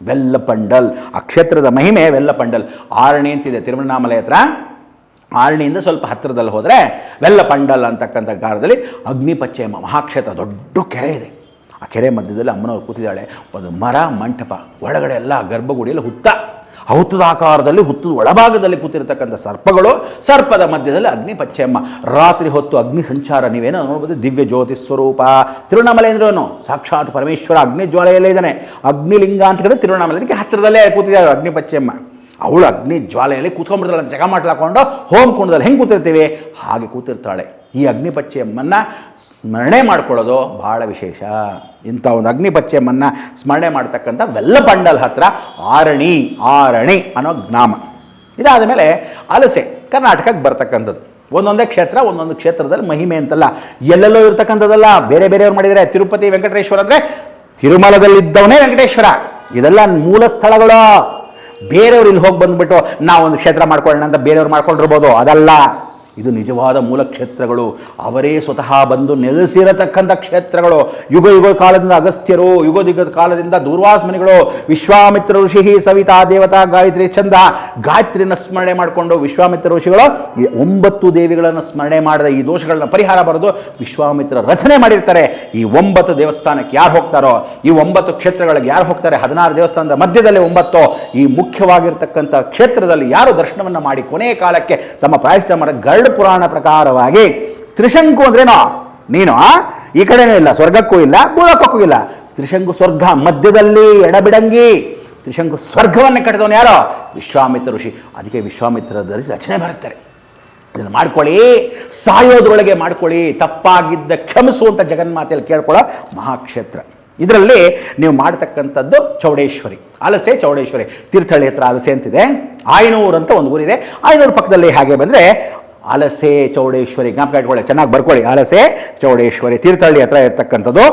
ವೆಲ್ಲ ಪಂಡಲ್ ಆ ಕ್ಷೇತ್ರದ ಮಹಿಮೆ ವೆಲ್ಲ ಪಂಡಲ್ ಆರಣಿ ಅಂತಿದೆ ತಿರುವಣ್ಣಾಮಲೆ ಹತ್ರ. ಆರಣಿಯಿಂದ ಸ್ವಲ್ಪ ಹತ್ತಿರದಲ್ಲಿ ಹೋದರೆ ವೆಲ್ಲ ಪಂಡಲ್ ಅಂತಕ್ಕಂಥ ಕಾಲದಲ್ಲಿ ಅಗ್ನಿಪಚ್ಚೆ ಮಹಾಕ್ಷೇತ್ರ, ದೊಡ್ಡ ಕೆರೆ ಇದೆ. ಆ ಕೆರೆ ಮಧ್ಯದಲ್ಲಿ ಅಮ್ಮನವ್ರು ಕೂತಿದ್ದಾಳೆ. ಒಂದು ಮರ, ಮಂಟಪ, ಒಳಗಡೆ ಎಲ್ಲ ಗರ್ಭಗುಡಿಯಲ್ಲಿ ಹುತ್ತ. ಆಕಾರದಲ್ಲಿ, ಹುತ್ತದ ಒಳಭಾಗದಲ್ಲಿ ಕೂತಿರ್ತಕ್ಕಂಥ ಸರ್ಪಗಳು ಸರ್ಪದ ಮಧ್ಯದಲ್ಲಿ ಅಗ್ನಿ ಪಚ್ಚೆಯಮ್ಮ ರಾತ್ರಿ ಹೊತ್ತು ಅಗ್ನಿ ಸಂಚಾರ ನೀವೇನೋ ನೋಡ್ಬೋದು, ದಿವ್ಯ ಜ್ಯೋತಿ ಸ್ವರೂಪ. ತಿರುವಣ್ಣಾಮಲೆ ಅಂದ್ರೇನು? ಸಾಕ್ಷಾತ್ ಪರಮೇಶ್ವರ ಅಗ್ನಿ ಜ್ವಾಲೆಯಲ್ಲೇ ಇದ್ದಾನೆ. ಅಗ್ನಿಲಿಂಗ ಅಂತ ಕಡೆ ತಿರುವಣ್ಣಾಮಲೆ ಅದಕ್ಕೆ ಹತ್ತಿರದಲ್ಲೇ ಕೂತಿದ್ದಾರೆ ಅಗ್ನಿ ಪಚ್ಚೆಯಮ್ಮ ಅವಳು ಅಗ್ನಿ ಜ್ವಾಲೆಯಲ್ಲಿ ಕೂತ್ಕೊಂಡ್ಬಿಡ್ತಾಳೆ ಜಗ ಮಾಡ್ಲಾಕೊಂಡು ಹೋಮ್ ಕುಂಡದಲ್ಲಿ ಹೆಂಗೆ ಕೂತಿರ್ತೀವಿ? ಹಾಗೆ ಕೂತಿರ್ತಾಳೆ. ಈ ಅಗ್ನಿಪಚ್ಚೆಯಮ್ಮನ್ನು ಸ್ಮರಣೆ ಮಾಡ್ಕೊಳ್ಳೋದು ಭಾಳ ವಿಶೇಷ. ಇಂಥ ಒಂದು ಅಗ್ನಿಪಚ್ಚೆಯಮ್ಮನ್ನು ಸ್ಮರಣೆ ಮಾಡ್ತಕ್ಕಂಥ ವೆಲ್ಲಪಂಡಲ್ ಹತ್ರ ಆರಣಿ ಆರಣಿ ಅನ್ನೋ ಗ್ರಾಮ. ಇದಾದ ಮೇಲೆ ಅಲಸೆ ಕರ್ನಾಟಕಕ್ಕೆ ಬರ್ತಕ್ಕಂಥದ್ದು. ಒಂದೊಂದೇ ಕ್ಷೇತ್ರ, ಒಂದೊಂದು ಕ್ಷೇತ್ರದಲ್ಲಿ ಮಹಿಮೆ ಅಂತಲ್ಲ. ಎಲ್ಲೆಲ್ಲೋ ಇರ್ತಕ್ಕಂಥದ್ದಲ್ಲ. ಬೇರೆ ಬೇರೆಯವ್ರು ಮಾಡಿದರೆ ತಿರುಪತಿ ವೆಂಕಟೇಶ್ವರ ಅಂದರೆ ತಿರುಮಲದಲ್ಲಿದ್ದವನೇ ವೆಂಕಟೇಶ್ವರ. ಇದೆಲ್ಲ ಮೂಲ ಸ್ಥಳಗಳು. ಬೇರೆಯವ್ರು ಇಲ್ಲಿ ಹೋಗಿ ಬಂದುಬಿಟ್ಟು ನಾವು ಒಂದು ಕ್ಷೇತ್ರ ಮಾಡ್ಕೊಳ್ಳೋಣ ಅಂತ ಬೇರೆಯವ್ರು ಮಾಡ್ಕೊಂಡಿರ್ಬೋದು. ಅದಲ್ಲ. ಇದು ನಿಜವಾದ ಮೂಲ ಕ್ಷೇತ್ರಗಳು. ಅವರೇ ಸ್ವತಃ ಬಂದು ನೆಲೆಸಿರತಕ್ಕಂಥ ಕ್ಷೇತ್ರಗಳು. ಯುಗ ಯುಗ ಕಾಲದಿಂದ ಅಗಸ್ತ್ಯರು, ಯುಗ ಯುಗ ಕಾಲದಿಂದ ದೂರ್ವಾಸ್ಮನಿಗಳು, ವಿಶ್ವಾಮಿತ್ರ ಋಷಿ ಸವಿತಾ ದೇವತಾ ಗಾಯತ್ರಿ ಚಂದ ಗಾಯತ್ರಿನ ಸ್ಮರಣೆ ಮಾಡಿಕೊಂಡು ವಿಶ್ವಾಮಿತ್ರ ಋಷಿಗಳು ಒಂಬತ್ತು ದೇವಿಗಳನ್ನು ಸ್ಮರಣೆ ಮಾಡಿದ ಈ ದೋಷಗಳನ್ನ ಪರಿಹಾರ ಬರೆದು ವಿಶ್ವಾಮಿತ್ರ ರಚನೆ ಮಾಡಿರ್ತಾರೆ. ಈ ಒಂಬತ್ತು ದೇವಸ್ಥಾನಕ್ಕೆ ಯಾರು ಹೋಗ್ತಾರೋ, ಈ ಒಂಬತ್ತು ಕ್ಷೇತ್ರಗಳಿಗೆ ಯಾರು ಹೋಗ್ತಾರೆ, ಹದಿನಾರು ದೇವಸ್ಥಾನದ ಮಧ್ಯದಲ್ಲಿ ಒಂಬತ್ತು, ಈ ಮುಖ್ಯವಾಗಿರ್ತಕ್ಕಂಥ ಕ್ಷೇತ್ರದಲ್ಲಿ ಯಾರು ದರ್ಶನವನ್ನು ಮಾಡಿ ಕೊನೆಯ ಕಾಲಕ್ಕೆ ತಮ್ಮ ಪ್ರಾಯಶ್ಚಿತ ಮಾಡ ಪುರಾಣ ಪ್ರಕಾರವಾಗಿ ತ್ರಿಶಂಕು ಅಂದ್ರೇನೋ? ನೀನು? ಈ ಕಡೆನೂ ಇಲ್ಲ, ಸ್ವರ್ಗಕ್ಕೂ ಇಲ್ಲ, ಭೂಲೋಕಕ್ಕೂ ಇಲ್ಲ. ತ್ರಿಶಂಕು ಸ್ವರ್ಗ ಮಧ್ಯದಲ್ಲಿ ಎಡಬಿಡಂಗಿ. ತ್ರಿಶಂಕು ಸ್ವರ್ಗವನ್ನು ಕಟ್ಟಿದವನು ಯಾರೋ? ವಿಶ್ವಾಮಿತ್ರ ಋಷಿ. ಅದಕ್ಕೆ ವಿಶ್ವಾಮಿತ್ರದಲ್ಲಿ ರಚನೆ ಬರುತ್ತಾರೆ ಇದನ್ನು ಮಾಡ್ಕೊಳ್ಳಿ, ಸಾಯೋದ್ರೊಳಗೆ ಮಾಡ್ಕೊಳ್ಳಿ, ತಪ್ಪಾಗಿದ್ದ ಕ್ಷಮಿಸುವಂಥ ಜಗನ್ಮಾತೆಯಲ್ಲಿ ಕೇಳ್ಕೊಳ್ಳೋ ಮಹಾಕ್ಷೇತ್ರ. ಇದರಲ್ಲಿ ನೀವು ಮಾಡ್ತಕ್ಕಂಥದ್ದು ಚೌಡೇಶ್ವರಿ. ಅಲಸೆ ಚೌಡೇಶ್ವರಿ. ತೀರ್ಥಹಳ್ಳಿ ಹತ್ರ ಅಲಸೆ ಅಂತಿದೆ. ಆಯನೂರು ಅಂತ ಒಂದು ಊರಿದೆ. ಆಯನೂರು ಪಕ್ಕದಲ್ಲಿ ಹಾಗೆ ಬಂದರೆ ಅಲಸೆ ಚೌಡೇಶ್ವರಿ, ಜ್ಞಾಪಕ ಇಟ್ಕೊಳ್ಳಿ, ಚೆನ್ನಾಗಿ ಬರ್ಕೊಳ್ಳಿ. ಅಲಸೆ ಚೌಡೇಶ್ವರಿ ತೀರ್ಥಹಳ್ಳಿ ಹತ್ರ ಇರ್ತಕ್ಕಂಥದ್ದು.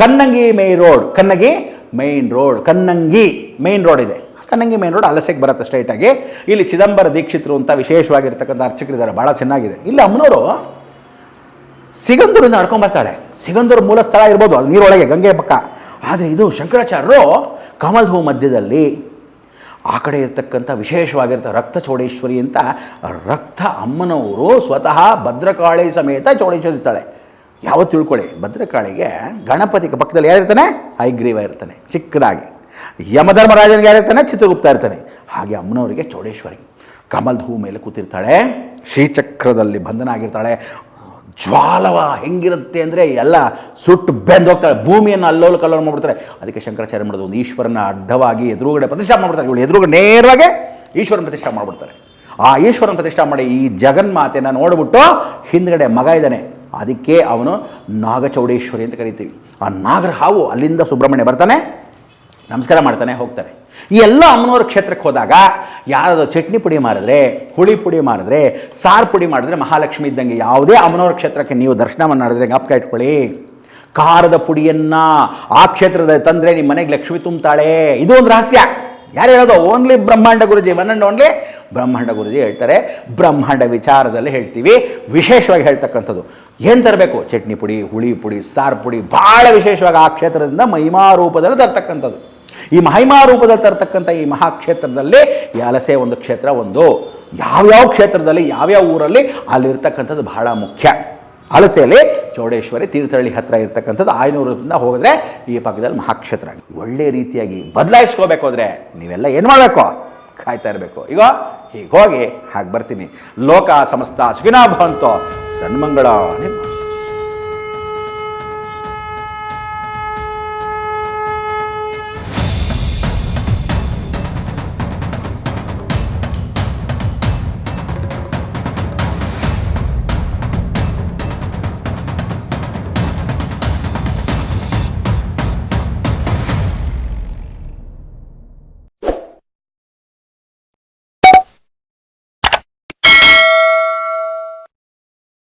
Kannangi main road Kannagi main road Kannangi main road ಇದೆ. ಕನ್ನಂಗಿ ಮೇನ್ ರೋಡ್ ಅಲಸೆಗೆ ಬರುತ್ತೆ ಸ್ಟ್ರೈಟಾಗಿ ಇಲ್ಲಿ ಚಿದಂಬರ ದೀಕ್ಷಿತರು ಅಂತ ವಿಶೇಷವಾಗಿರ್ತಕ್ಕಂಥ ಅರ್ಚಕರಿದ್ದಾರೆ. ಭಾಳ ಚೆನ್ನಾಗಿದೆ. ಇಲ್ಲಿ, ಅಮ್ಮನವರು ಸಿಗಂದೂರಿಂದ ನಡ್ಕೊಂಡ್ ಬರ್ತಾಳೆ. ಸಿಗಂದೂರು ಮೂಲ ಸ್ಥಳ ಇರ್ಬೋದು ಅದು ನೀರೊಳಗೆ, ಗಂಗೆ ಪಕ್ಕ. ಆದರೆ ಇದು ಶಂಕರಾಚಾರ್ಯರು ಕಮಲ್ ಹೂ ಮಧ್ಯದಲ್ಲಿ ಆ ಕಡೆ ಇರತಕ್ಕಂಥ ವಿಶೇಷವಾಗಿರ್ತ ರಕ್ತ ಚೌಡೇಶ್ವರಿ ಅಂತ ರಕ್ತ ಅಮ್ಮನವರು ಸ್ವತಃ ಭದ್ರಕಾಳಿ ಸಮೇತ ಚೌಡೇಶ್ವರಿ ಇರ್ತಾಳೆ ಯಾವತ್ತು ತಿಳ್ಕೊಳ್ಳಿ, ಭದ್ರಕಾಳಿಗೆ ಗಣಪತಿ ಪಕ್ಕದಲ್ಲಿ ಯಾರಿರ್ತಾನೆ ಹೈಗ್ರೀವ ಇರ್ತಾನೆ, ಚಿಕ್ಕದಾಗಿ. ಯಮಧರ್ಮರಾಜನಿಗೆ ಯಾರಿರ್ತಾನೆ ಚಿತ್ರಗುಪ್ತ ಇರ್ತಾನೆ. ಹಾಗೆ ಅಮ್ಮನವರಿಗೆ ಚೌಡೇಶ್ವರಿ. ಕಮಲ್ ಹೂ ಮೇಲೆ ಕೂತಿರ್ತಾಳೆ, ಶ್ರೀಚಕ್ರದಲ್ಲಿ ಬಂಧನ ಆಗಿರ್ತಾಳೆ ಜ್ವಾಲವ ಹೆಂಗಿರುತ್ತೆ ಅಂದರೆ ಎಲ್ಲ ಸುಟ್ಟು ಬೆಂದೋಗ್ತಾರೆ ಭೂಮಿಯನ್ನು ಅಲ್ಲೋಲು ಕಲ್ಲೋಲು ಮಾಡಿಬಿಡ್ತಾರೆ. ಅದಕ್ಕೆ ಶಂಕರಾಚಾರ್ಯ ಮಾಡೋದು ಒಂದು ಈಶ್ವರನ ಅಡ್ಡವಾಗಿ ಎದುರುಗಡೆ ಪ್ರತಿಷ್ಠಾ ಮಾಡ್ಬಿಡ್ತಾರೆ. ಇವಳು ಎದುರುಗಡೆ ನೇರವಾಗಿ ಈಶ್ವರನ ಪ್ರತಿಷ್ಠಾ ಮಾಡಿಬಿಡ್ತಾರೆ. ಆ ಈಶ್ವರನ ಪ್ರತಿಷ್ಠಾ ಮಾಡಿ ಈ ಜಗನ್ಮಾತೆನ ನೋಡ್ಬಿಟ್ಟು ಹಿಂದ್ಗಡೆ ಮಗ ಇದ್ದಾನೆ. ಅದಕ್ಕೆ ಅವನು ನಾಗಚೌಡೇಶ್ವರಿ ಅಂತ ಕರಿತೀವಿ. ಆ ನಾಗರ ಹಾವು ಅಲ್ಲಿಂದ ಸುಬ್ರಹ್ಮಣ್ಯ ಬರ್ತಾನೆ, ನಮಸ್ಕಾರ ಮಾಡ್ತಾನೆ, ಹೋಗ್ತಾನೆ. ಈ ಎಲ್ಲ ಅಮ್ಮನವ್ರ ಕ್ಷೇತ್ರಕ್ಕೆ ಹೋದಾಗ ಯಾರಾದರೂ ಚಟ್ನಿ ಪುಡಿ ಮಾಡಿದ್ರೆ ಹುಳಿ ಪುಡಿ ಮಾಡಿದ್ರೆ ಸಾರು ಪುಡಿ ಮಾಡಿದ್ರೆ ಮಹಾಲಕ್ಷ್ಮಿ ಇದ್ದಂಗೆ ಯಾವುದೇ ಅಮ್ಮನವ್ರ ಕ್ಷೇತ್ರಕ್ಕೆ ನೀವು ದರ್ಶನ ಮಾಡಿದ್ರೆ ಜ್ಞಾಪಕ ಇಟ್ಕೊಳ್ಳಿ ಖಾರದ ಪುಡಿಯನ್ನು ಆ ಕ್ಷೇತ್ರದ ತಂದರೆ ನಿಮ್ಮ ಮನೆಗೆ ಲಕ್ಷ್ಮಿ ತುಂಬ್ತಾಳೆ. ಇದು ಒಂದು ರಹಸ್ಯ. ಯಾರು ಹೇಳೋದು? ಓನ್ಲಿ ಬ್ರಹ್ಮಾಂಡ ಗುರುಜಿ. ಒನ್ ಅಂಡ್ ಓನ್ಲಿ ಬ್ರಹ್ಮಾಂಡ ಗುರುಜಿ ಹೇಳ್ತಾರೆ. ಬ್ರಹ್ಮಾಂಡ ವಿಚಾರದಲ್ಲಿ ಹೇಳ್ತೀವಿ. ವಿಶೇಷವಾಗಿ ಹೇಳ್ತಕ್ಕಂಥದ್ದು. ಏನು ತರಬೇಕು? ಚಟ್ನಿ ಪುಡಿ, ಹುಳಿ ಪುಡಿ, ಸಾರು ಪುಡಿ. ಭಾಳ ವಿಶೇಷವಾಗಿ ಆ ಕ್ಷೇತ್ರದಿಂದ ಮಹಿಮಾ ರೂಪದಲ್ಲಿ ತರ್ತಕ್ಕಂಥದ್ದು. ಈ ಮಹಿಮಾ ರೂಪದಲ್ಲಿ ತರ್ತಕ್ಕಂಥ ಈ ಮಹಾಕ್ಷೇತ್ರದಲ್ಲಿ ಯಾಲಸೆ ಒಂದು ಕ್ಷೇತ್ರ, ಒಂದು ಯಾವ್ಯಾವ ಕ್ಷೇತ್ರದಲ್ಲಿ, ಯಾವ್ಯಾವ ಊರಲ್ಲಿ ಅಲ್ಲಿರ್ತಕ್ಕಂಥದ್ದು ಬಹಳ ಮುಖ್ಯ. ಹಲಸೆಯಲ್ಲಿ ಚೌಡೇಶ್ವರಿ ತೀರ್ಥಹಳ್ಳಿ ಹತ್ರ ಇರ್ತಕ್ಕಂಥದ್ದು ಆಯನೂರಿಂದ ಹೋಗಿದ್ರೆ ಈ ಪಕ್ಕದಲ್ಲಿ ಮಹಾಕ್ಷೇತ್ರ. ಒಳ್ಳೆ ರೀತಿಯಾಗಿ ಬದಲಾಯಿಸ್ಕೋಬೇಕು ಅಂದರೆ ನೀವೆಲ್ಲ ಏನು ಮಾಡಬೇಕು? ಕಾಯ್ತಾ ಇರಬೇಕು. ಈಗ ಹೀಗೆ ಹೋಗಿ ಹಾಗೆ ಬರ್ತೀನಿ. ಲೋಕ ಸಮಸ್ತ ಸುಖಿನಾ ಭವಂತೋ. ಸನ್ಮಂಗಳ